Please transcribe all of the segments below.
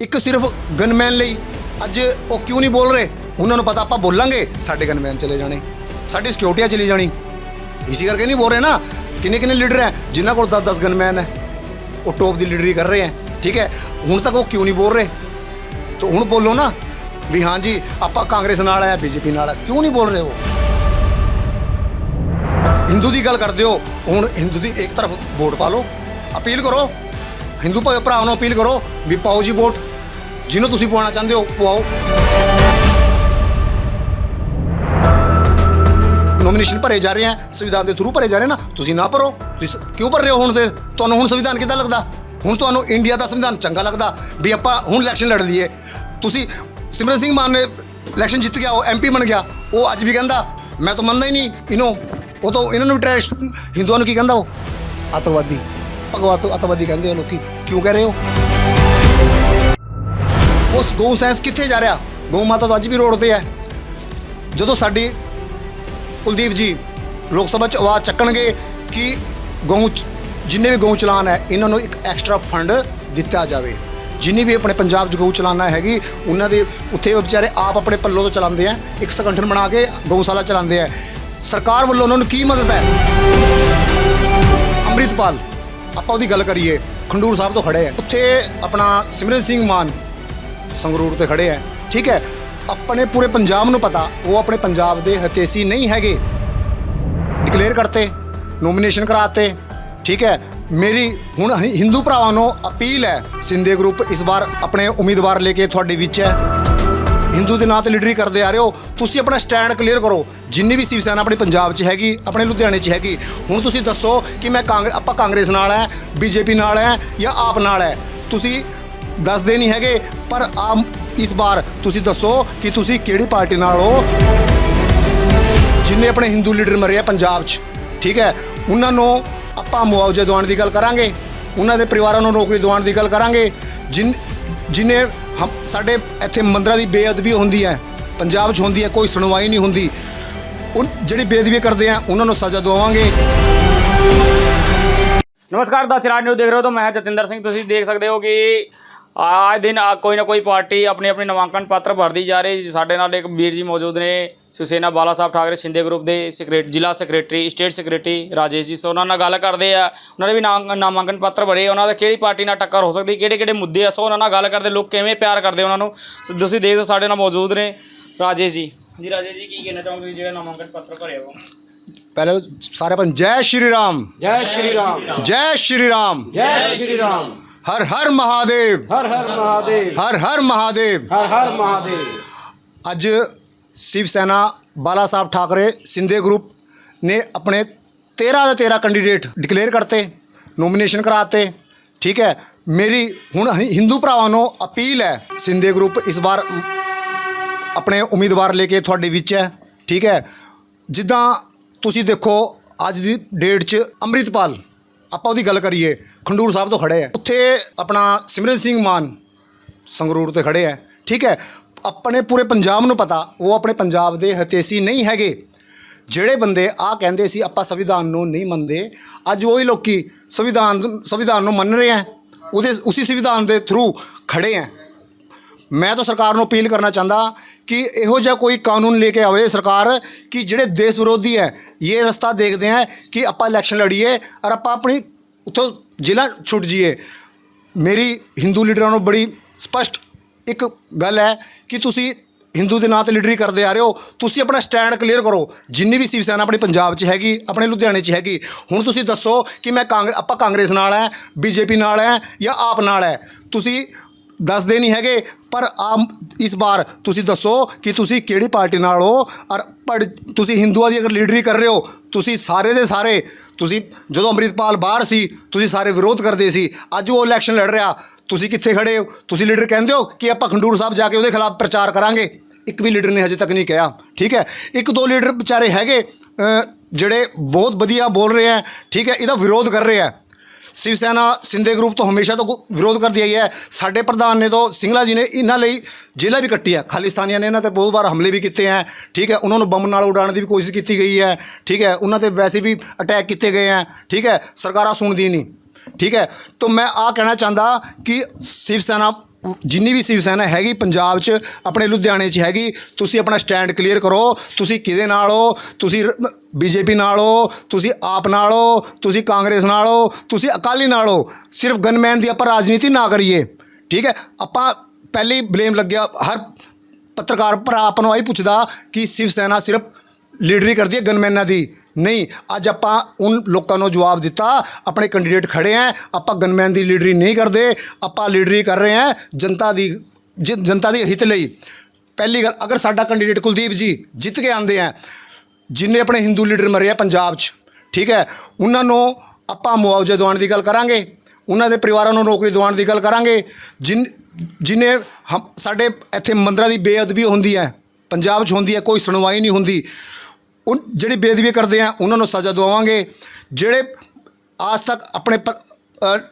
ਇੱਕ ਸਿਰਫ ਗਨਮੈਨ ਲਈ। ਅੱਜ ਉਹ ਕਿਉਂ ਨਹੀਂ ਬੋਲ ਰਹੇ? ਉਹਨਾਂ ਨੂੰ ਪਤਾ ਆਪਾਂ ਬੋਲਾਂਗੇ। ਸਾਡੇ ਗਨਮੈਨ ਚਲੇ ਜਾਣੇ। ਸਾਡੀ ਸਿਕਿਉਰਿਟੀਆਂ ਚਲੀ ਜਾਣੀ। ਇਸੇ ਕਰਕੇ ਨਹੀਂ ਬੋਲ ਰਹੇ ਨਾ। ਕਿੰਨੇ ਕਿੰਨੇ ਲੀਡਰ ਹੈ? ਜਿਨ੍ਹਾਂ ਕੋਲ 10 10 ਗਨਮੈਨ ਹੈ। ਉਹ ਟੋਪ ਦੀ ਲੀਡਰੀ ਕਰ ਰਹੇ ਹੈ। ਠੀਕ ਹੈ? ਹੁਣ ਤੱਕ ਉਹ ਕਿਉਂ ਨਹੀਂ ਬੋਲ ਰਹੇ? ਤਾਂ ਹੁਣ ਬੋਲੋ ਨਾ। ਵੀ ਹਾਂ ਜੀ, ਆਪਾਂ ਕਾਂਗਰਸ ਨਾਲ ਹੈ, ਬੀਜੇਪੀ ਨਾਲ ਹੈ। ਕਿਉਂ ਨਹੀਂ ਬੋਲ ਰਹੇ ਹੋ ਹਿੰਦੂ ਦੀ ਗੱਲ ਕਰਦੇ ਹੋ। ਹੁਣ ਹਿੰਦੂ ਦੀ ਇੱਕ ਤਰਫ ਵੋਟ ਪਾ ਲਓ। ਅਪੀਲ ਕਰੋ। ਹਿੰਦੂ ਭਾਈ ਭਰਾਵਾਂ ਨੂੰ ਅਪੀਲ ਕਰੋ ਵੀ ਪਾਓ ਜੀ ਵੋਟ। ਜਿਹਨੂੰ ਤੁਸੀਂ ਪਵਾਉਣਾ ਚਾਹੁੰਦੇ ਹੋ, ਪਵਾਓ। ਨੋਮੀਨੇਸ਼ਨ ਭਰੇ ਜਾ ਰਹੇ ਆ, ਸੰਵਿਧਾਨ ਦੇ ਥਰੂ ਭਰੇ ਜਾ ਰਹੇ ਨਾ, ਤੁਸੀਂ ਨਾ ਭਰੋ। ਤੁਸੀਂ ਸ- ਕਿਉਂ ਭਰ ਰਹੇ ਹੋ ਹੁਣ ਫਿਰ? ਤੁਹਾਨੂੰ ਹੁਣ ਸੰਵਿਧਾਨ ਕਿੱਦਾਂ ਲੱਗਦਾ? ਹੁਣ ਤੁਹਾਨੂੰ ਇੰਡੀਆ ਦਾ ਸੰਵਿਧਾਨ ਚੰਗਾ ਲੱਗਦਾ ਵੀ ਆਪਾਂ ਹੁਣ ਇਲੈਕਸ਼ਨ ਲੜ ਲਈਏ। ਤੁਸੀਂ ਸਿਮਰਨ ਸਿੰਘ ਮਾਨ ਨੇ ਇਲੈਕਸ਼ਨ ਜਿੱਤ ਗਿਆ, ਉਹ ਐਮਪੀ ਬਣ ਗਿਆ। ਉਹ ਅੱਜ ਵੀ ਕਹਿੰਦਾ, ਮੈਂ ਤਾਂ ਮੰਨਦਾ ਹੀ ਨਹੀਂ, ਇਹਨੂੰ। ਉਹ ਤਾਂ ਇਹਨਾਂ ਨੂੰ ਟਰੈਸ਼ ਹਿੰਦੂਆਂ ਨੂੰ ਕੀ ਕਹਿੰਦਾ ਉਹ? ਅੱਤਵਾਦੀ। ਭਗਵਤ ਅੱਤਵਾਦੀ ਕਹਿੰਦੇ ਆ ਲੋਕੀ। ਕਿਉਂ ਕਹਿ ਰਹੇ ਹੋ? ਉਸ ਗਊ ਸੈਂਸ ਕਿੱਥੇ ਜਾ ਰਿਹਾ? ਗਊ ਮਾਤਾ ਤਾਂ ਅੱਜ ਵੀ ਰੋਡ ਤੇ ਹੈ। ਜਦੋਂ ਸਾਡੀ ਕੁਲਦੀਪ ਜੀ ਲੋਕ ਸਭਾ ਚ ਆਵਾਜ਼ ਚੱਕਣਗੇ ਕਿ ਗਊ ਜਿੰਨੇ ਵੀ ਗਊ ਚਲਾਨ ਹੈ, ਇਹਨਾਂ ਨੂੰ ਇੱਕ ਐਕਸਟਰਾ ਫੰਡ ਦਿੱਤਾ ਜਾਵੇ। ਜਿੰਨੀ ਵੀ ਆਪਣੇ ਪੰਜਾਬ 'ਚ ਗਊ ਚਲਾਨਾ ਹੈਗੀ, ਉਹਨਾਂ ਦੇ ਉੱਥੇ ਵਿਚਾਰੇ ਆਪ ਆਪਣੇ ਪੱਲੋਂ ਤੋਂ ਚਲਾਉਂਦੇ ਆ, ਇੱਕ ਸੰਗਠਨ ਬਣਾ ਕੇ ਗਊਸ਼ਾਲਾ ਚਲਾਉਂਦੇ ਆ। ਸਰਕਾਰ ਵੱਲੋਂ ਉਹਨਾਂ ਨੂੰ ਕੀ ਮਦਦ ਹੈ? ਅੰਮ੍ਰਿਤਪਾਲ, ਆਪਾਂ ਉਹਦੀ ਗੱਲ ਕਰੀਏ। ਖੰਡੂਰ ਸਾਹਿਬ ਤੋਂ ਖੜੇ ਆ। ਉੱਥੇ ਆਪਣਾ ਸਿਮਰਨ ਸਿੰਘ ਮਾਨ ਸੰਗਰੂਰ ਤੇ ਖੜੇ ਆ ਠੀਕ ਹੈ। ਆਪਣੇ ਪੂਰੇ ਪੰਜਾਬ ਨੂੰ ਪਤਾ, ਉਹ ਆਪਣੇ ਪੰਜਾਬ ਦੇ ਹਤੇਸੀ ਨਹੀਂ ਹੈਗੇ। ਡਿਕਲੇਅਰ ਕਰਤੇ ਨੋਮੀਨੇਸ਼ਨ ਕਰਾਤੇ। ਠੀਕ ਹੈ। ਮੇਰੀ ਹੁਣ ਹਿੰਦੂ ਭਰਾਵਾਂ ਨੂੰ ਅਪੀਲ ਹੈ ਸਿੰਦੇ ਗਰੁੱਪ ਇਸ ਵਾਰ ਆਪਣੇ ਉਮੀਦਵਾਰ ਲੈ ਕੇ ਤੁਹਾਡੇ ਵਿੱਚ ਹੈ। ਹਿੰਦੂ ਦੇ ਨਾਂ ਤੇ ਲੀਡਰੀ ਕਰਦੇ ਆ ਰਹੇ ਹੋ। ਤੁਸੀਂ ਆਪਣਾ ਸਟੈਂਡ ਕਲੀਅਰ ਕਰੋ। ਜਿੰਨੀ ਵੀ ਸ਼ਿਵ ਸੈਨਾ ਆਪਣੇ ਪੰਜਾਬ 'ਚ ਹੈਗੀ, ਆਪਣੇ ਲੁਧਿਆਣੇ 'ਚ ਹੈਗੀ। ਹੁਣ ਤੁਸੀਂ ਦੱਸੋ ਕਿ ਮੈਂ ਕਾਂਗਰਸ ਆਪਾਂ ਕਾਂਗਰਸ ਨਾਲ ਹੈ, ਬੀਜੇਪੀ ਨਾਲ ਹੈ ਜਾਂ ਆਪ ਨਾਲ ਹੈ। ਤੁਸੀਂ ਦੱਸਦੇ ਨਹੀਂ ਹੈਗੇ, ਪਰ ਆ ਇਸ ਵਾਰ ਤੁਸੀਂ ਦੱਸੋ ਕਿ ਤੁਸੀਂ ਕਿਹੜੀ ਪਾਰਟੀ ਨਾਲ ਹੋ? ਜਿੰਨੇ ਆਪਣੇ ਹਿੰਦੂ ਲੀਡਰ ਮਰੇ ਆ ਪੰਜਾਬ 'ਚ, ਠੀਕ ਹੈ? ਉਹਨਾਂ ਨੂੰ ਆਪਾਂ ਮੁਆਵਜ਼ਾ ਦਿਵਾਉਣ ਦੀ ਗੱਲ ਕਰਾਂਗੇ। ਉਹਨਾਂ ਦੇ ਪਰਿਵਾਰਾਂ ਨੂੰ ਨੌਕਰੀ ਦਿਵਾਉਣ ਦੀ ਗੱਲ ਕਰਾਂਗੇ। ਜਿਨ, ਜਿਨੇ ਹਮ, ਸਾਡੇ ਇੱਥੇ ਮੰਦਰਾਂ ਦੀ ਬੇਅਦਬੀ ਹੁੰਦੀ ਹੈ, ਪੰਜਾਬ 'ਚ ਹੁੰਦੀ ਹੈ, ਕੋਈ ਸੁਣਵਾਈ ਨਹੀਂ ਹੁੰਦੀ। ਉਹ ਜਿਹੜੀ ਬੇਅਦਬੀ ਕਰਦੇ ਆ, ਉਹਨਾਂ ਨੂੰ ਸਜ਼ਾ ਦਿਵਾਵਾਂਗੇ। ਨਮਸਕਾਰ ਦਾ ਚਰਾਜ ਨਿਊਜ਼ ਦੇਖ ਰਹੇ ਹੋ ਤਾਂ ਮੈਂ ਜਤਿੰਦਰ ਸਿੰਘ। ਤੁਸੀਂ ਦੇਖ ਸਕਦੇ ਹੋ ਕਿ ਆਏ ਦਿਨ ਆ- ਕੋਈ ਨਾ ਕੋਈ ਪਾਰਟੀ ਆਪਣੀ ਆਪਣੀ ਨਾਮਾਂਕਨ ਪੱਤਰ ਭਰਦੀ ਜਾ ਰਹੀ ਜੀ ਸਾਡੇ ਨਾਲ ਇੱਕ ਵੀਰ ਜੀ ਮੌਜੂਦ ਨੇ ਸ਼ਿਵਸੇਨਾ ਬਾਲਾ ਸਾਹਿਬ ਠਾਕਰੇ ਸ਼ਿੰਦੇ ਗਰੁੱਪ ਦੇ ਸੈਕਟਰੀ ਜ਼ਿਲ੍ਹਾ secretary state secretary Rajesh ji ਸੋ ਉਹਨਾਂ ਨਾਲ ਗੱਲ ਕਰਦੇ ਆ ਉਹਨਾਂ ਦੇ ਵੀ ਨਾਮ- ਨਾਮਾਂਕਨ ਪੱਤਰ ਭਰੇ ਉਹਨਾਂ ਦਾ ਕਿਹੜੀ ਪਾਰਟੀ ਨਾਲ ਟੱਕਰ ਹੋ ਸਕਦੀ ਕਿਹੜੇ ਕਿਹੜੇ ਮੁੱਦੇ ਆ ਸੋ ਉਹਨਾਂ ਨਾਲ ਗੱਲ ਕਰਦੇ ਲੋਕ ਕਿਵੇਂ ਪਿਆਰ ਕਰਦੇ ਉਹਨਾਂ ਨੂੰ ਤੁਸੀਂ ਦੇਖਦੇ ਹੋ ਸਾਡੇ ਨਾਲ ਮੌਜੂਦ ਨੇ ਰਾਜੇਸ਼ ਜੀ ਜੀ ਰਾਜੇਸ਼ ਜੀ ਕੀ ਕਹਿਣਾ ਚਾਹੋਗੇ ਜਿਹੜਾ ਨਾਮਾਂਕਨ ਪੱਤਰ ਭਰਿਆ ਵਾ ਪਹਿਲੇ ਸਾਰੇ ਪਨ ਜੈ ਸ਼੍ਰੀ ਰਾਮ ਜੈ ਸ਼੍ਰੀ ਰਾਮ ਜੈ ਸ਼੍ਰੀ ਰਾਮ ਜੈ ਸ਼੍ਰੀ ਰਾਮ ਹਰ ਹਰ ਮਹਾਦੇਵ। ਹਰ ਹਰ ਮਹਾਦੇਵ। ਹਰ ਹਰ ਮਹਾਦੇਵ। ਹਰ ਹਰ ਮਹਾਦੇਵ। ਅੱਜ ਸ਼ਿਵ ਸੈਨਾ ਬਾਲਾ ਸਾਹਿਬ ਠਾਕਰੇ ਸਿੰਧੇ ਗਰੁੱਪ ਨੇ ਆਪਣੇ 13 ਦੇ 13 ਕੈਂਡੀਡੇਟ ਡਿਕਲੇਅਰ ਕਰਤੇ ਨੋਮੀਨੇਸ਼ਨ ਕਰਾਤੇ ਠੀਕ ਹੈ। ਮੇਰੀ ਹੁਣ ਹਿੰਦੂ ਭਰਾਵਾਂ ਨੂੰ ਅਪੀਲ ਹੈ ਸਿੰਧੇ ਗਰੁੱਪ ਇਸ ਵਾਰ ਆਪਣੇ ਉਮੀਦਵਾਰ ਲੈ ਕੇ ਤੁਹਾਡੇ ਵਿੱਚ ਹੈ ਠੀਕ ਹੈ। ਜਿੱਦਾਂ ਤੁਸੀਂ ਦੇਖੋ ਅੱਜ ਦੀ ਡੇਟ 'ਚ ਅੰਮ੍ਰਿਤਪਾਲ ਆਪਾਂ ਉਹਦੀ ਗੱਲ ਕਰੀਏ। ਖੰਡੂਰ ਸਾਹਿਬ ਤੋਂ ਖੜੇ ਆ। ਉੱਥੇ ਆਪਣਾ ਸਿਮਰਨ ਸਿੰਘ ਮਾਨ ਸੰਗਰੂਰ ਤੇ ਖੜੇ ਆ। ਠੀਕ ਹੈ? ਆਪਣੇ ਪੂਰੇ ਪੰਜਾਬ ਨੂੰ ਪਤਾ, ਉਹ ਆਪਣੇ ਪੰਜਾਬ ਦੇ ਹਤੇਸੀ ਨਹੀਂ ਹੈਗੇ। ਜਿਹੜੇ ਬੰਦੇ ਆ ਕਹਿੰਦੇ ਸੀ, ਆਪਾਂ ਸੰਵਿਧਾਨ ਨੂੰ ਨਹੀਂ ਮੰਨਦੇ, ਅੱਜ ਉਹੀ ਲੋਕੀ ਸੰਵਿਧਾਨ ਸੰਵਿਧਾਨ ਨੂੰ ਮੰਨ ਰਹੇ ਆ, ਉਹਦੇ ਉਸੇ ਸੰਵਿਧਾਨ ਦੇ ਥਰੂ ਖੜੇ ਆ। ਮੈਂ ਤਾਂ ਸਰਕਾਰ ਨੂੰ ਅਪੀਲ ਕਰਨਾ ਚਾਹੁੰਦਾ ਕਿ ਇਹੋ ਜਿਹਾ ਕੋਈ ਕਾਨੂੰਨ ਲੈ ਕੇ ਆਵੇ ਸਰਕਾਰ, ਕਿ ਜਿਹੜੇ ਦੇਸ਼ ਵਿਰੋਧੀ ਹੈ, ਇਹ ਰਸਤਾ ਦੇਖਦੇ ਹੈ ਕਿ ਆਪਾਂ ਇਲੈਕਸ਼ਨ ਲੜੀਏ ਔਰ ਆਪਾਂ ਆਪਣੀ ਉੱਥੋਂ ਜ਼ਿਲ੍ਹਾ ਛੁੱਟ ਜਾਈਏ ਮੇਰੀ ਹਿੰਦੂ ਲੀਡਰਾਂ ਨੂੰ ਬੜੀ ਸਪਸ਼ਟ ਇੱਕ ਗੱਲ ਹੈ ਕਿ ਤੁਸੀਂ ਹਿੰਦੂ ਦੇ ਨਾਂ ਤੇ ਲੀਡਰੀ ਕਰਦੇ ਆ ਰਹੇ ਹੋ ਤੁਸੀਂ ਆਪਣਾ ਸਟੈਂਡ ਕਲੀਅਰ ਕਰੋ ਜਿੰਨੀ ਵੀ ਸ਼ਿਵ ਸੈਨਾ ਆਪਣੇ ਪੰਜਾਬ 'ਚ ਹੈਗੀ ਆਪਣੇ ਲੁਧਿਆਣੇ 'ਚ ਹੈਗੀ ਹੁਣ ਤੁਸੀਂ ਦੱਸੋ ਕਿ ਮੈਂ ਕਾਂਗਰਸ ਆਪਾਂ ਕਾਂਗਰਸ ਨਾਲ ਹੈ ਬੀਜੇਪੀ ਨਾਲ ਹੈ ਜਾਂ ਆਪ ਨਾਲ ਹੈ ਤੁਸੀਂ ਦੱਸਦੇ ਨਹੀਂ ਹੈਗੇ ਪਰ ਆ ਇਸ ਵਾਰ ਤੁਸੀਂ ਦੱਸੋ ਕਿ ਤੁਸੀਂ ਕਿਹੜੀ ਪਾਰਟੀ ਨਾਲ ਹੋ ਔਰ ਪੜ- ਤੁਸੀਂ ਹਿੰਦੂਆਂ ਦੀ ਅਗਰ ਲੀਡਰੀ ਕਰ ਰਹੇ ਹੋ ਤੁਸੀਂ ਸਾਰੇ ਦੇ ਸਾਰੇ ਤੁਸੀਂ ਜਦੋਂ ਅੰਮ੍ਰਿਤਪਾਲ ਬਾਹਰ ਸੀ, ਤੁਸੀਂ ਸਾਰੇ ਵਿਰੋਧ ਕਰਦੇ ਸੀ, ਅੱਜ ਉਹ ਇਲੈਕਸ਼ਨ ਲੜ ਰਿਹਾ, ਤੁਸੀਂ ਕਿੱਥੇ ਖੜੇ ਹੋ? ਤੁਸੀਂ ਲੀਡਰ ਕਹਿੰਦੇ ਹੋ ਕਿ ਆਪਾਂ ਖੰਡੂਰ ਸਾਹਿਬ ਜਾ ਕੇ ਉਹਦੇ ਖਿਲਾਫ ਪ੍ਰਚਾਰ ਕਰਾਂਗੇ। ਇੱਕ ਵੀ ਲੀਡਰ ਨੇ ਹਜੇ ਤੱਕ ਨਹੀਂ ਕਿਹਾ, ਠੀਕ ਹੈ? ਇੱਕ ਦੋ ਲੀਡਰ ਵਿਚਾਰੇ ਹੈਗੇ ਜਿਹੜੇ ਬਹੁਤ ਵਧੀਆ ਬੋਲ ਰਹੇ ਹੈ, ਠੀਕ ਹੈ? ਇਹਦਾ ਵਿਰੋਧ ਕਰ ਰਹੇ ਹੈ। ਸ਼ਿਵ ਸੈਨਾ ਸਿੰਧੇ ਗਰੁੱਪ ਤੋਂ ਹਮੇਸ਼ਾ ਤੋਂ ਗੁ- ਵਿਰੋਧ ਕਰਦੀ ਆਈ ਹੈ। ਸਾਡੇ ਪ੍ਰਧਾਨ ਨੇ ਤੋਂ ਸਿੰਗਲਾ ਜੀ ਨੇ ਇਹਨਾਂ ਲਈ ਜੇਲ੍ਹਾਂ ਵੀ ਕੱਟੀ ਹੈ ਖਾਲਿਸਤਾਨੀਆਂ ਨੇ ਇਹਨਾਂ ਤੇ ਬਹੁਤ ਵਾਰ ਹਮਲੇ ਵੀ ਕੀਤੇ ਹੈ। ਠੀਕ ਹੈ, ਉਹਨਾਂ ਨੂੰ ਬੰਬ ਨਾਲ ਉਡਾਉਣ ਦੀ ਵੀ ਕੋਸ਼ਿਸ਼ ਕੀਤੀ ਗਈ ਹੈ। ਠੀਕ ਹੈ, ਉਹਨਾਂ ਤੇ ਵੈਸੇ ਵੀ ਅਟੈਕ ਕੀਤੇ ਗਏ ਹੈ। ਠੀਕ ਹੈ, ਸਰਕਾਰਾਂ ਸੁਣਦੀ ਨਹੀਂ। ਠੀਕ ਹੈ, ਤਾਂ ਮੈਂ ਆ ਕਹਿਣਾ ਚਾਹੁੰਦਾ ਕਿ ਸ਼ਿਵ ਸੈਨਾ ਜਿੰਨੀ ਵੀ ਸ਼ਿਵ ਸੈਨਾ ਹੈਗੀ ਪੰਜਾਬ 'ਚ, ਆਪਣੇ ਲੁਧਿਆਣੇ 'ਚ ਹੈਗੀ, ਤੁਸੀਂ ਆਪਣਾ ਸਟੈਂਡ ਕਲੀਅਰ ਕਰੋ, ਤੁਸੀਂ ਕਿਹਦੇ ਨਾਲ ਹੋ, ਤੁਸੀਂ ਬੀਜੇਪੀ ਨਾਲ ਹੋ, ਤੁਸੀਂ ਆਪ ਨਾਲ ਹੋ, ਤੁਸੀਂ ਕਾਂਗਰਸ ਨਾਲ ਹੋ, ਤੁਸੀਂ ਅਕਾਲੀ ਨਾਲ ਹੋ, ਸਿਰਫ ਗਨਮੈਨ ਦੀ ਆਪਾਂ ਰਾਜਨੀਤੀ ਨਾ ਕਰੀਏ, ਠੀਕ ਹੈ? ਆਪਾਂ ਪਹਿਲੇ ਹੀ ਬਲੇਮ ਲੱਗਿਆ, ਹਰ ਪੱਤਰਕਾਰ ਭਰਾ ਆਪਾਂ ਨੂੰ ਆਹੀ ਪੁੱਛਦਾ ਕਿ ਸ਼ਿਵ ਸੈਨਾ ਸਿਰਫ ਲੀਡਰੀ ਕਰਦੀ ਹੈ ਗਨਮੈਨਾਂ ਦੀ ਨਹੀਂ, ਅੱਜ ਆਪਾਂ ਉਨ ਲੋਕਾਂ ਨੂੰ ਜਵਾਬ ਦਿੱਤਾ, ਆਪਣੇ ਕੈਂਡੀਡੇਟ ਖੜੇ ਆ ਆਪਾਂ ਗਨਮੈਨ ਦੀ ਲੀਡਰੀ ਨਹੀਂ ਕਰਦੇ, ਆਪਾਂ ਲੀਡਰੀ ਕਰ ਰਹੇ ਹਾਂ ਜਨਤਾ ਦੀ, ਜ- ਜਨਤਾ ਦੇ ਹਿੱਤ ਲਈ। ਪਹਿਲੀ ਗੱਲ, ਅਗਰ ਸਾਡਾ ਕੈਂਡੀਡੇਟ ਕੁਲਦੀਪ ਜੀ ਜਿੱਤ ਕੇ ਆਂਦੇ ਆ ਜਿੰਨੇ ਆਪਣੇ ਹਿੰਦੂ ਲੀਡਰ ਮਰੇ ਆ ਪੰਜਾਬ 'ਚ, ਠੀਕ ਹੈ ਉਹਨਾਂ ਨੂੰ ਆਪਾਂ ਮੁਆਵਜ਼ਾ ਦਿਵਾਉਣ ਦੀ ਗੱਲ ਕਰਾਂਗੇ, ਉਹਨਾਂ ਦੇ ਪਰਿਵਾਰਾਂ ਨੂੰ ਨੌਕਰੀ ਦਿਵਾਉਣ ਦੀ ਗੱਲ ਕਰਾਂਗੇ, ਜਿਨ, ਜਿਨੇ ਹਮ, ਸਾਡੇ ਇੱਥੇ ਮੰਦਰਾਂ ਦੀ ਬੇਅਦਬੀ ਹੁੰਦੀ ਹੈ ਪੰਜਾਬ 'ਚ ਹੁੰਦੀ ਹੈ ਕੋਈ ਸੁਣਵਾਈ ਨਹੀਂ ਹੁੰਦੀ। ਉਹ ਜਿਹੜੇ ਬੇਅਦਬੀ ਕਰਦੇ ਆ, ਉਹਨਾਂ ਨੂੰ ਸਜ਼ਾ ਦਵਾਵਾਂਗੇ। ਜਿਹੜੇ ਆਜ ਤੱਕ ਆਪਣੇ ਪ-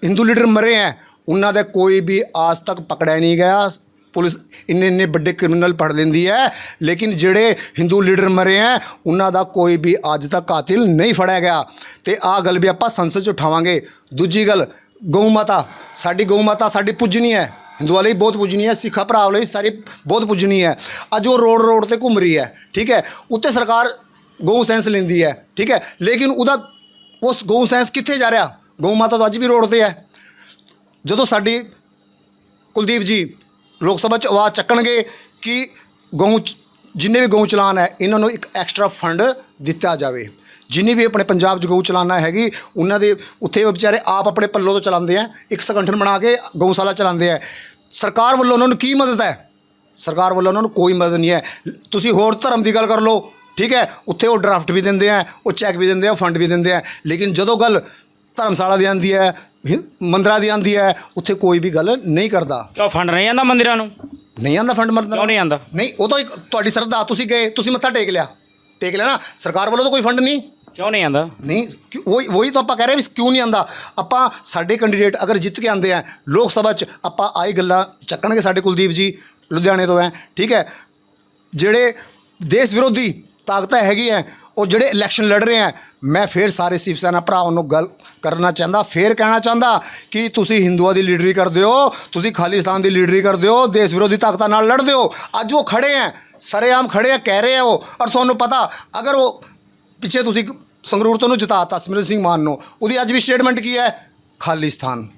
ਹਿੰਦੂ ਲੀਡਰ ਮਰੇ ਆ, ਉਹਨਾਂ ਦਾ ਕੋਈ ਵੀ ਆਜ ਤੱਕ ਪਕੜਿਆ ਨਹੀਂ ਗਿਆ। ਪੁਲਿਸ ਇੰਨੇ ਇੰਨੇ ਵੱਡੇ ਕ੍ਰਿਮੀਨਲ ਫੜ ਲੈਂਦੀ ਹੈ, ਲੇਕਿਨ ਜਿਹੜੇ ਹਿੰਦੂ ਲੀਡਰ ਮਰੇ ਆ, ਉਹਨਾਂ ਦਾ ਕੋਈ ਵੀ ਅੱਜ ਤੱਕ ਕਾਤਿਲ ਨਹੀਂ ਫੜਿਆ ਗਿਆ। ਤੇ ਆਹ ਗੱਲ ਵੀ ਆਪਾਂ ਸੰਸਦ 'ਚ ਉਠਾਵਾਂਗੇ। ਦੂਜੀ ਗੱਲ, ਗਊ ਮਾਤਾ। ਸਾਡੀ ਗਊ ਮਾਤਾ ਸਾਡੀ ਪੂਜਨੀ ਹੈ। ਹਿੰਦੂਆਂ ਲਈ ਬਹੁਤ ਪੂਜਨੀ ਹੈ, ਸਿੱਖਾਂ ਭਰਾਵਾਂ ਲਈ ਸਾਰੀ ਬਹੁਤ ਪੂਜਨੀ ਹੈ। ਅੱਜ ਉਹ ਰੋਡ ਰੋਡ ਤੇ ਘੁੰਮ ਰਹੀ ਹੈ, ਠੀਕ ਹੈ। ਉੱਤੇ ਸਰਕਾਰ ਗਊ ਸੈਂਸ ਲੈਂਦੀ ਹੈ, ਠੀਕ ਹੈ? ਲੇਕਿਨ ਉਹਦਾ, ਉਸ ਗਊ ਸੈਂਸ ਕਿੱਥੇ ਜਾ ਰਿਹਾ? ਗਊ ਮਾਤਾ ਤਾਂ ਅੱਜ ਵੀ ਰੋਡ ਤੇ ਹੈ। ਜਦੋਂ ਸਾਡੀ ਕੁਲਦੀਪ ਜੀ ਲੋਕ ਸਭਾ ਚ ਆਵਾਜ਼ ਚੱਕਣਗੇ ਕਿ ਗਊ ਜਿੰਨੇ ਵੀ ਗਊ ਚਲਾਨ ਹੈ, ਇਹਨਾਂ ਨੂੰ ਇੱਕ ਐਕਸਟਰਾ ਫੰਡ ਦਿੱਤਾ ਜਾਵੇ। ਜਿੰਨੀ ਵੀ ਆਪਣੇ ਪੰਜਾਬ 'ਚ ਗਊ ਚਲਾਨਾ ਹੈਗੀ, ਉਹਨਾਂ ਦੇ ਉੱਥੇ ਵਿਚਾਰੇ ਆਪ ਆਪਣੇ ਪੱਲੋਂ ਤੋਂ ਚਲਾਉਂਦੇ ਆ, ਇੱਕ ਸੰਗਠਨ ਬਣਾ ਕੇ ਗਊਸ਼ਾਲਾ ਚਲਾਉਂਦੇ ਆ। ਸਰਕਾਰ ਵੱਲੋਂ ਉਹਨਾਂ ਨੂੰ ਕੀ ਮਦਦ ਹੈ? ਸਰਕਾਰ ਵੱਲੋਂ ਉਹਨਾਂ ਨੂੰ ਕੋਈ ਮਦਦ ਨਹੀਂ ਹੈ। ਤੁਸੀਂ ਹੋਰ ਧਰਮ ਦੀ ਗੱਲ ਕਰ ਲਓ ਠੀਕ ਹੈ? ਉੱਥੇ ਉਹ ਡਰਾਫਟ ਵੀ ਦਿੰਦੇ ਆ ਉਹ ਚੈੱਕ ਵੀ ਦਿੰਦੇ ਆ ਫੰਡ ਵੀ ਦਿੰਦੇ ਆ। ਲੇਕਿਨ ਜਦੋਂ ਗੱਲ ਧਰਮਸ਼ਾਲਾ ਦੀ ਆਉਂਦੀ ਹੈ ਮੰਦਰਾਂ ਦੀ ਆਉਂਦੀ ਹੈ ਉੱਥੇ ਕੋਈ ਵੀ ਗੱਲ ਨਹੀਂ ਕਰਦਾ। ਕਿਉਂ ਫੰਡ ਨਹੀਂ ਆਂਦਾ ਮੰਦਿਰਾਂ ਨੂੰ? ਨਹੀਂ ਆਂਦਾ ਫੰਡ ਮੰਦਰ ਕਿਉਂ ਨਹੀਂ ਆਂਦਾ ਨਹੀਂ ਉਹ ਤਾਂ ਇੱਕ ਤੁਹਾਡੀ ਸਰਦਾ ਤੁਸੀਂ ਗਏ ਤੁਸੀਂ ਮੱਥਾ ਟੇਕ ਲਿਆ। ਟੇਕ ਲਿਆ ਨਾ ਸਰਕਾਰ ਵੱਲੋਂ ਤਾਂ ਕੋਈ ਫੰਡ ਨਹੀਂ। ਕਿਉਂ ਨਹੀਂ ਆਂਦਾ ਨਹੀਂ ਉਹੀ ਉਹੀ ਤਾਂ ਆਪਾਂ ਕਹਿ ਰਹੇ ਵੀ ਕਿਉਂ ਨਹੀਂ ਆਂਦਾ ਆਪਾਂ ਸਾਡੇ ਕੈਂਡੀਡੇਟ ਅਗਰ ਜਿੱਤ ਕੇ ਆਂਦੇ ਆ ਲੋਕ ਸਭਾ 'ਚ ਆਪਾਂ ਆਹੀ ਗੱਲਾਂ ਚੱਕਣਗੇ ਸਾਡੇ ਕੁਲਦੀਪ ਜੀ ਲੁਧਿਆਣੇ ਤੋਂ ਹੈ ਠੀਕ ਹੈ? ਜਿਹੜੇ ਦੇਸ਼ ਵਿਰੋਧੀ ਤਾਕਤਾਂ ਹੈਗੀ ਹੈ, ਉਹ ਜਿਹੜੇ ਇਲੈਕਸ਼ਨ ਲੜ ਰਹੇ ਹੈ, ਮੈਂ ਫੇਰ ਸਾਰੇ ਸ਼ਿਵ ਸੈਨਾ ਭਰਾਵਾਂ ਨੂੰ ਗੱਲ ਕਰਨਾ ਚਾਹੁੰਦਾ, ਫੇਰ ਕਹਿਣਾ ਚਾਹੁੰਦਾ ਕਿ ਤੁਸੀਂ ਹਿੰਦੂਆਂ ਦੀ ਲੀਡਰੀ ਕਰਦੇ ਹੋ, ਤੁਸੀਂ ਖਾਲਿਸਤਾਨ ਦੀ ਲੀਡਰੀ ਕਰਦੇ ਹੋ, ਦੇਸ਼ ਵਿਰੋਧੀ ਤਾਕਤਾਂ ਨਾਲ ਲੜਦੇ ਹੋ, ਅੱਜ ਉਹ ਖੜੇ ਹੈ, ਸਰੇਆਮ ਖੜੇ ਹੈ, ਕਹਿ ਰਹੇ ਹੈ ਉਹ, ਔਰ ਤੁਹਾਨੂੰ ਪਤਾ, ਅਗਰ ਉਹ ਪਿੱਛੇ ਤੁਸੀਂ ਸੰਗਰੂਰ ਤੋਂ ਨੂੰ ਜਿਤਾਤਾ ਸਿਮਰਨ ਸਿੰਘ ਮਾਨ ਨੂੰ, ਉਹਦੀ ਅੱਜ ਵੀ ਸਟੇਟਮੈਂਟ ਕੀ ਹੈ? ਖਾਲਿਸਤਾਨ।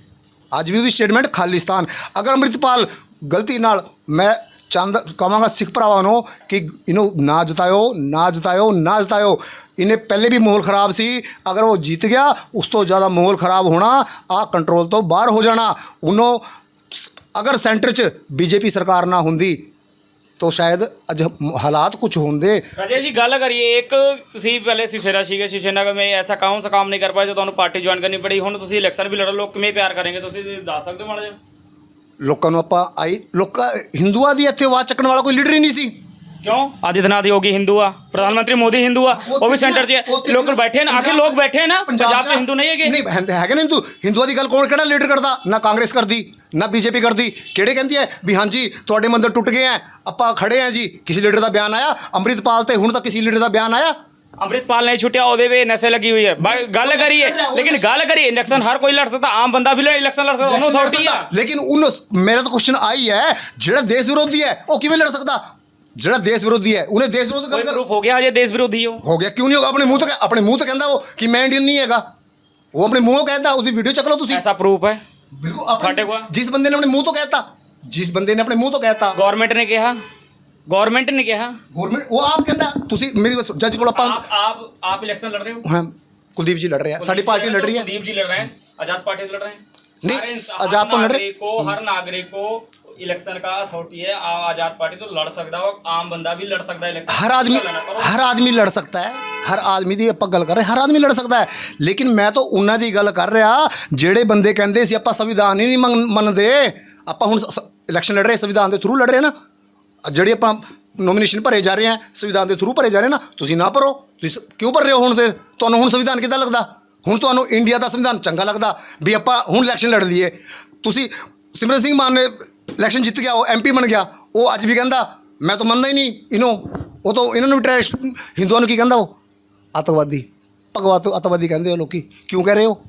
ਅੱਜ ਵੀ ਉਹਦੀ ਸਟੇਟਮੈਂਟ ਖਾਲਿਸਤਾਨ। ਅਗਰ ਅੰਮ੍ਰਿਤਪਾਲ ਗਲਤੀ ਨਾਲ ਮੈਂ ਚੰਦ ਕਹਾਂਗਾ ਸਿੱਖ ਭਰਾਵਾਂ ਨੂੰ ਕਿ ਇਹਨੂੰ ਨਾ ਜਤਾਇਓ ਨਾ ਜਤਾਇਓ ਨਾ ਜਤਾਇਓ ਇਹਨੇ ਪਹਿਲੇ ਵੀ ਮਾਹੌਲ ਖਰਾਬ ਸੀ ਅਗਰ ਉਹ ਜਿੱਤ ਗਿਆ ਉਸ ਤੋਂ ਜ਼ਿਆਦਾ ਮਾਹੌਲ ਖਰਾਬ ਹੋਣਾ ਆ ਕੰਟਰੋਲ ਤੋਂ ਬਾਹਰ ਹੋ ਜਾਣਾ ਉਹਨੋਂ ਅਗਰ ਸੈਂਟਰ 'ਚ ਬੀਜੇਪੀ ਸਰਕਾਰ ਨਾ ਹੁੰਦੀ ਤੋ ਸ਼ਾਇਦ ਅੱਜ ਹਾਲਾਤ ਕੁਝ ਹੁੰਦੇ ਰਾਜੇ ਜੀ ਗੱਲ ਕਰੀਏ ਇੱਕ ਤੁਸੀਂ ਪਹਿਲੇ ਸਿਸ਼ੇਰਾ ਸੀਗੇ ਸਿਸ਼ੇਨਾ ਕਿ ਮੈਂ ਐਸਾ ਕਾਹੋਂ ਸਾ ਕੰਮ ਨਹੀਂ ਕਰ ਪਾਇਆ ਜੇ ਤੁਹਾਨੂੰ ਪਾਰਟੀ ਜੁਆਇਨ ਕਰਨੀ ਪੜੀ ਹੁਣ ਤੁਸੀਂ ਇਲੈਕਸ਼ਨ ਵੀ ਲੜੋ ਲੋਕ ਕਿਵੇਂ ਪਿਆਰ ਕਰਨਗੇ ਤੁਸੀਂ ਦੱਸ ਸਕਦੇ ਹੋ ਮਾੜਾ ਜਿਹਾ ਲੋਕਾਂ ਨੂੰ ਆਪਾਂ ਆਈ ਲੋਕਾਂ ਹਿੰਦੂਆਂ ਦੀ ਇੱਥੇ ਆਵਾਜ਼ ਚੱਕਣ ਵਾਲਾ ਕੋਈ ਲੀਡਰ ਹੀ ਨਹੀਂ ਸੀ। ਕਿਉਂ? ਆਦਿਤਨਾਥ ਯੋਗੀ ਹਿੰਦੂ ਆ ਪ੍ਰਧਾਨ ਮੰਤਰੀ ਮੋਦੀ ਹਿੰਦੂ ਆ ਉਹ ਵੀ ਸੈਂਟਰ 'ਚ ਹੈ। ਉੱਥੇ ਲੋਕ ਬੈਠੇ ਨੇ ਆਖਿਰ ਲੋਕ ਬੈਠੇ ਨਾ ਪੰਜਾਬ 'ਚ ਹਿੰਦੂ ਨਹੀਂ ਹੈਗੇ। ਨਹੀਂ ਹੈਗੇ ਹੈਗੇ ਨੇ ਹਿੰਦੂ। ਹਿੰਦੂਆਂ ਦੀ ਗੱਲ ਕੌਣ ਕਿਹੜਾ ਲੀਡਰ ਕਰਦਾ? ਨਾ ਕਾਂਗਰਸ ਕਰਦੀ ਨਾ ਬੀਜੇਪੀ ਕਰਦੀ। ਕਿਹੜੇ ਕਹਿੰਦੀ ਹੈ ਵੀ ਹਾਂਜੀ ਤੁਹਾਡੇ ਮੰਦਰ ਟੁੱਟ ਗਏ ਆ ਆਪਾਂ ਖੜੇ ਆ ਜੀ। ਕਿਸੇ ਲੀਡਰ ਦਾ ਬਿਆਨ ਆਇਆ ਅੰਮ੍ਰਿਤਪਾਲ ਤੇ ਹੁਣ ਤੱਕ ਕਿਸੇ ਲੀਡਰ ਦਾ ਬਿਆਨ ਆਇਆ? ਅੰਮ੍ਰਿਤਪਾਲ ਨਹੀਂ ਛੁੱਟਿਆ ਉਹਦੇ ਵੀ ਨਸ਼ੇ ਲੱਗੀ ਹੋਈ ਹੈ। ਬਾ- ਗੱਲ ਕਰੀਏ ਲੇਕਿਨ ਗੱਲ ਕਰੀਏ ਇਲੈਕਸ਼ਨ ਹਰ ਕੋਈ ਲੜ ਸਕਦਾ ਆਮ ਬੰਦਾ ਵੀ ਇਲੈਕਸ਼ਨ ਲੜ ਸਕਦਾ ਉਹਨੂੰ ਅਥਾਰਟੀ ਆ ਲੇਕਿਨ ਉਹਨੂੰ ਮੇਰਾ ਤਾਂ ਕੁਐਸਚਨ ਆਈ ਹੈ ਜਿਹੜਾ ਦੇਸ਼ ਵਿਰੋਧੀ ਹੈ ਉਹ ਕਿਵੇਂ ਲੜ ਸਕਦਾ? ਜਿਹੜਾ ਦੇਸ਼ ਵਿਰੋਧੀ ਹੈ ਉਹਨੇ ਦੇਸ਼ ਵਿਰੋਧ ਕੋਈ ਗੱਲ ਕਰ ਪ੍ਰੂਫ ਹੋ ਗਿਆ ਅਜੇ ਦੇਸ਼ ਵਿਰੋਧੀ ਹੋ ਹੋ ਗਿਆ ਕਿਉਂ ਨਹੀਂ ਹੋਗਾ? ਆਪਣੇ ਮੂੰਹ ਤੋਂ ਕਹਿ- ਆਪਣੇ ਮੂੰਹ ਤੋਂ ਕਹਿੰਦਾ ਉਹ ਕਿ ਮੈਂ ਇੰਡੀਅਨ ਨਹੀਂ ਹੈਗਾ। ਉਹ ਆਪਣੇ ਮੂੰਹੋਂ ਕਹਿੰਦਾ ਉਹਦੀ ਵੀਡੀਓ ਚੱਕ ਲਓ ਤੁਸੀਂ। ਐਸਾ ਪ੍ਰੂਫ ਹੈ। ਬਿਲਕੁਲ ਆਪਣੇ- ਤੁਹਾਡੇ ਕੋਲ? ਜਿਸ ਬੰਦੇ ਨੇ ਆਪਣੇ ਮੂੰਹ ਤੋਂ ਕਹਿਤਾ ਜਿਸ ਬੰਦੇ ਨੇ ਆਪਣੇ ਮੂੰਹ ਤੋਂ ਕਹਿਤਾ। ਗਵਰਨਮੈਂਟ ਨੇ ਕਿਹਾ। ਗਵਰਨਮੈਂਟ ਨੇ ਕਿਹਾ ਗਵਰਨਮੈਂਟ ਉਹ ਆਪ ਕਹਿੰਦਾ ਤੁਸੀਂ ਮੇਰੀ ਜੱਜ ਕੋਲ ਆਪਾਂ आप आप आप इलेक्शन लड़ रहे हो ਹਾਂ ਕੁਲਦੀਪ ਜੀ ਲੜ ਰਹੇ ਆ ਸਾਡੀ ਪਾਰਟੀ ਲੜ ਰਹੀ ਹੈ कुलदीप जी लड़ रहे हैं आजाद पार्टी लड़ रहे हैं नहीं, हर इंसान- आजाद हर तो लड़ रहे- नागरिक को हर नागरिक को इलेक्शन का अथॉरिटी है आ- आजाद पार्टी तो लड़ सकता है और आम बंदा भी लड़ सकता है इलेक्शन ਹਰ ਆਦਮੀ लड़ना करो। ਹਰ ਆਦਮੀ ਲੜ ਸਕਦਾ ਹੈ ਹਰ ਆਦਮੀ ਦੀ ਆਪਾਂ ਗੱਲ ਕਰ ਰਹੇ ਹਰ ਆਦਮੀ ਲੜ ਸਕਦਾ ਹੈ ਲੇਕਿਨ ਮੈਂ ਤਾਂ ਉਹਨਾਂ ਦੀ ਗੱਲ ਕਰ ਰਿਹਾ ਜਿਹੜੇ ਬੰਦੇ ਕਹਿੰਦੇ ਸੀ ਆਪਾਂ ਸੰਵਿਧਾਨ ਹੀ ਨਹੀਂ ਮੰਨ- ਮੰਨਦੇ ਆਪਾਂ ਹੁਣ ਇਲੈਕਸ਼ਨ ਲੜ ਰਹੇ ਸੰਵਿਧਾਨ ਦੇ ਥਰੂ ਲੜ ਰਹੇ ਨਾ ਜਿਹੜੇ ਆਪਾਂ ਨੋਮੀਨੇਸ਼ਨ ਭਰੇ ਜਾ ਰਹੇ ਆ ਸੰਵਿਧਾਨ ਦੇ ਥਰੂ ਭਰੇ ਜਾ ਰਹੇ ਨਾ, ਤੁਸੀਂ ਨਾ ਭਰੋ। ਤੁਸੀਂ ਕਿਉਂ ਭਰ ਰਹੇ ਹੋ ਹੁਣ ਫਿਰ? ਤੁਹਾਨੂੰ ਹੁਣ ਸੰਵਿਧਾਨ ਕਿੱਦਾਂ ਲੱਗਦਾ? ਹੁਣ ਤੁਹਾਨੂੰ ਇੰਡੀਆ ਦਾ ਸੰਵਿਧਾਨ ਚੰਗਾ ਲੱਗਦਾ? ਵੀ ਆਪਾਂ ਹੁਣ ਇਲੈਕਸ਼ਨ ਲੜ ਲਈਏ। ਤੁਸੀਂ ਸਿਮਰਨ ਸਿੰਘ ਮਾਨ ਨੇ ਇਲੈਕਸ਼ਨ ਜਿੱਤ ਗਿਆ, ਉਹ ਐਮਪੀ ਬਣ ਗਿਆ। ਉਹ ਅੱਜ ਵੀ ਕਹਿੰਦਾ, ਮੈਂ ਤਾਂ ਮੰਨਦਾ ਹੀ ਨਹੀਂ ਇਹਨੂੰ ਉਹ ਤਾਂ ਇਹਨਾਂ ਨੂੰ ਵੀ ਟਰੈਸ਼ ਹਿੰਦੂਆਂ ਨੂੰ ਕੀ ਕਹਿੰਦਾ ਉਹ? ਅੱਤਵਾਦੀ। ਭਗਵਤ ਅੱਤਵਾਦੀ ਕਹਿੰਦੇ ਉਹ ਲੋਕੀ। ਕਿਉਂ ਕਹਿ ਰਹੇ ਹੋ?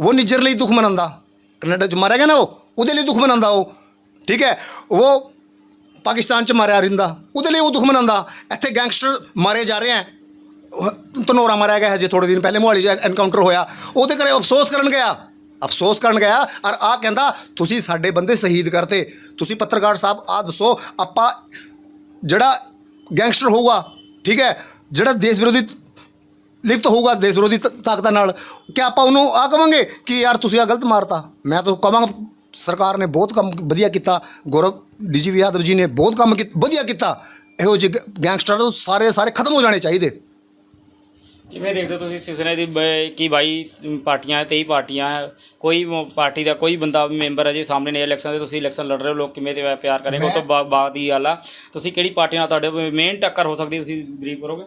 ਉਹ ਨਿੱਜਰ ਲਈ ਦੁੱਖ ਮਨਾਉਂਦਾ। ਕੈਨੇਡਾ 'ਚ ਮਾਰਿਆ ਗਿਆ ਨਾ ਉਹ, ਉਹਦੇ ਲਈ ਦੁੱਖ ਮਨਾਉਂਦਾ ਉਹ। ਠੀਕ ਹੈ? ਉਹ ਪਾਕਿਸਤਾਨ ਚ ਮਾਰਿਆ ਰਿੰਦਾ, ਉਹਦੇ ਲਈ ਉਹ ਦੁੱਖ ਮਨਾਉਂਦਾ ਇੱਥੇ ਗੈਂਗਸਟਰ ਮਾਰੇ ਜਾ ਰਹੇ ਹੈ ਤਨੋਰਾ ਮਾਰਿਆ ਗਿਆ ਹਜੇ ਥੋੜੇ ਦਿਨ ਪਹਿਲੇ, ਮੋਹਾਲੀ 'ਚ ਐਨਕਾਊਂਟਰ ਹੋਇਆ। ਉਹਦੇ ਕਰੇ ਅਫਸੋਸ ਕਰਨ ਗਿਆ। ਅਫਸੋਸ ਕਰਨ ਗਿਆ ਔਰ ਆ ਕਹਿੰਦਾ, ਤੁਸੀਂ ਸਾਡੇ ਬੰਦੇ ਸ਼ਹੀਦ ਕਰਤੇ। ਤੁਸੀਂ ਪੱਤਰਕਾਰ ਸਾਹਿਬ ਆ ਦੱਸੋ, ਆਪਾਂ ਜਿਹੜਾ ਗੈਂਗਸਟਰ ਹੋਊਗਾ, ਠੀਕ ਹੈ, ਜਿਹੜਾ ਦੇਸ਼ ਵਿਰੋਧੀ ਲਿਪਤ ਹੋਊਗਾ, ਦੇਸ਼ ਵਿਰੋਧੀ ਤ- ਤਾਕਤਾਂ ਨਾਲ ਕਿ ਆਪਾਂ ਉਹਨੂੰ ਆ ਕਵਾਂਗੇ ਕਿ ਯਾਰ ਤੁਸੀਂ ਆ ਗਲਤ ਮਾਰਤਾ? ਮੈਂ ਤਾਂ ਕਵਾਂਗਾ ਸਰਕਾਰ ਨੇ ਬਹੁਤ ਕੰਮ ਵਧੀਆ ਕੀਤਾ ਗੌਰਵ ਡੀਜੀਪੀ ਯਾਦਵ ਜੀ ਨੇ ਬਹੁਤ ਕੰਮ ਕੀ- ਵਧੀਆ ਕੀਤਾ। ਇਹੋ ਜਿਹੇ ਗ- ਗੈਂਗਸਟਰ ਤਾਂ ਸਾਰੇ ਸਾਰੇ ਖਤਮ ਹੋ ਜਾਣੇ ਚਾਹੀਦੇ। ਕਿਵੇਂ ਦੇਖਦੇ ਹੋ ਤੁਸੀਂ ਸਿਵਸੇਨਾ ਦੀ ਬ- ਕੀ ਬਾਈ ਪਾਰਟੀਆਂ ਹੈ 23 ਪਾਰਟੀਆਂ ਹੈ ਕੋਈ ਮ- ਪਾਰਟੀ ਦਾ ਕੋਈ ਬੰਦਾ ਮੈਂਬਰ ਹੈ ਜੀ ਸਾਹਮਣੇ ਨੇ ਇਲੈਕਸ਼ਨ ਦੇ ਤੁਸੀਂ ਇਲੈਕਸ਼ਨ ਲੜ ਰਹੇ ਹੋ ਲੋਕ ਕਿਵੇਂ ਤੇ ਪਿਆਰ ਕਰੇਗਾ ਉਹ ਤੋਂ ਬਾ- ਬਾਅਦ ਦੀ ਗੱਲ ਆ। ਤੁਸੀਂ ਕਿਹੜੀ ਪਾਰਟੀ ਨਾਲ ਤੁਹਾਡੇ ਮੇਨ ਟੱਕਰ ਹੋ ਸਕਦੀ ਹੈ, ਤੁਸੀਂ ਬਰੀਫ ਕਰੋਗੇ?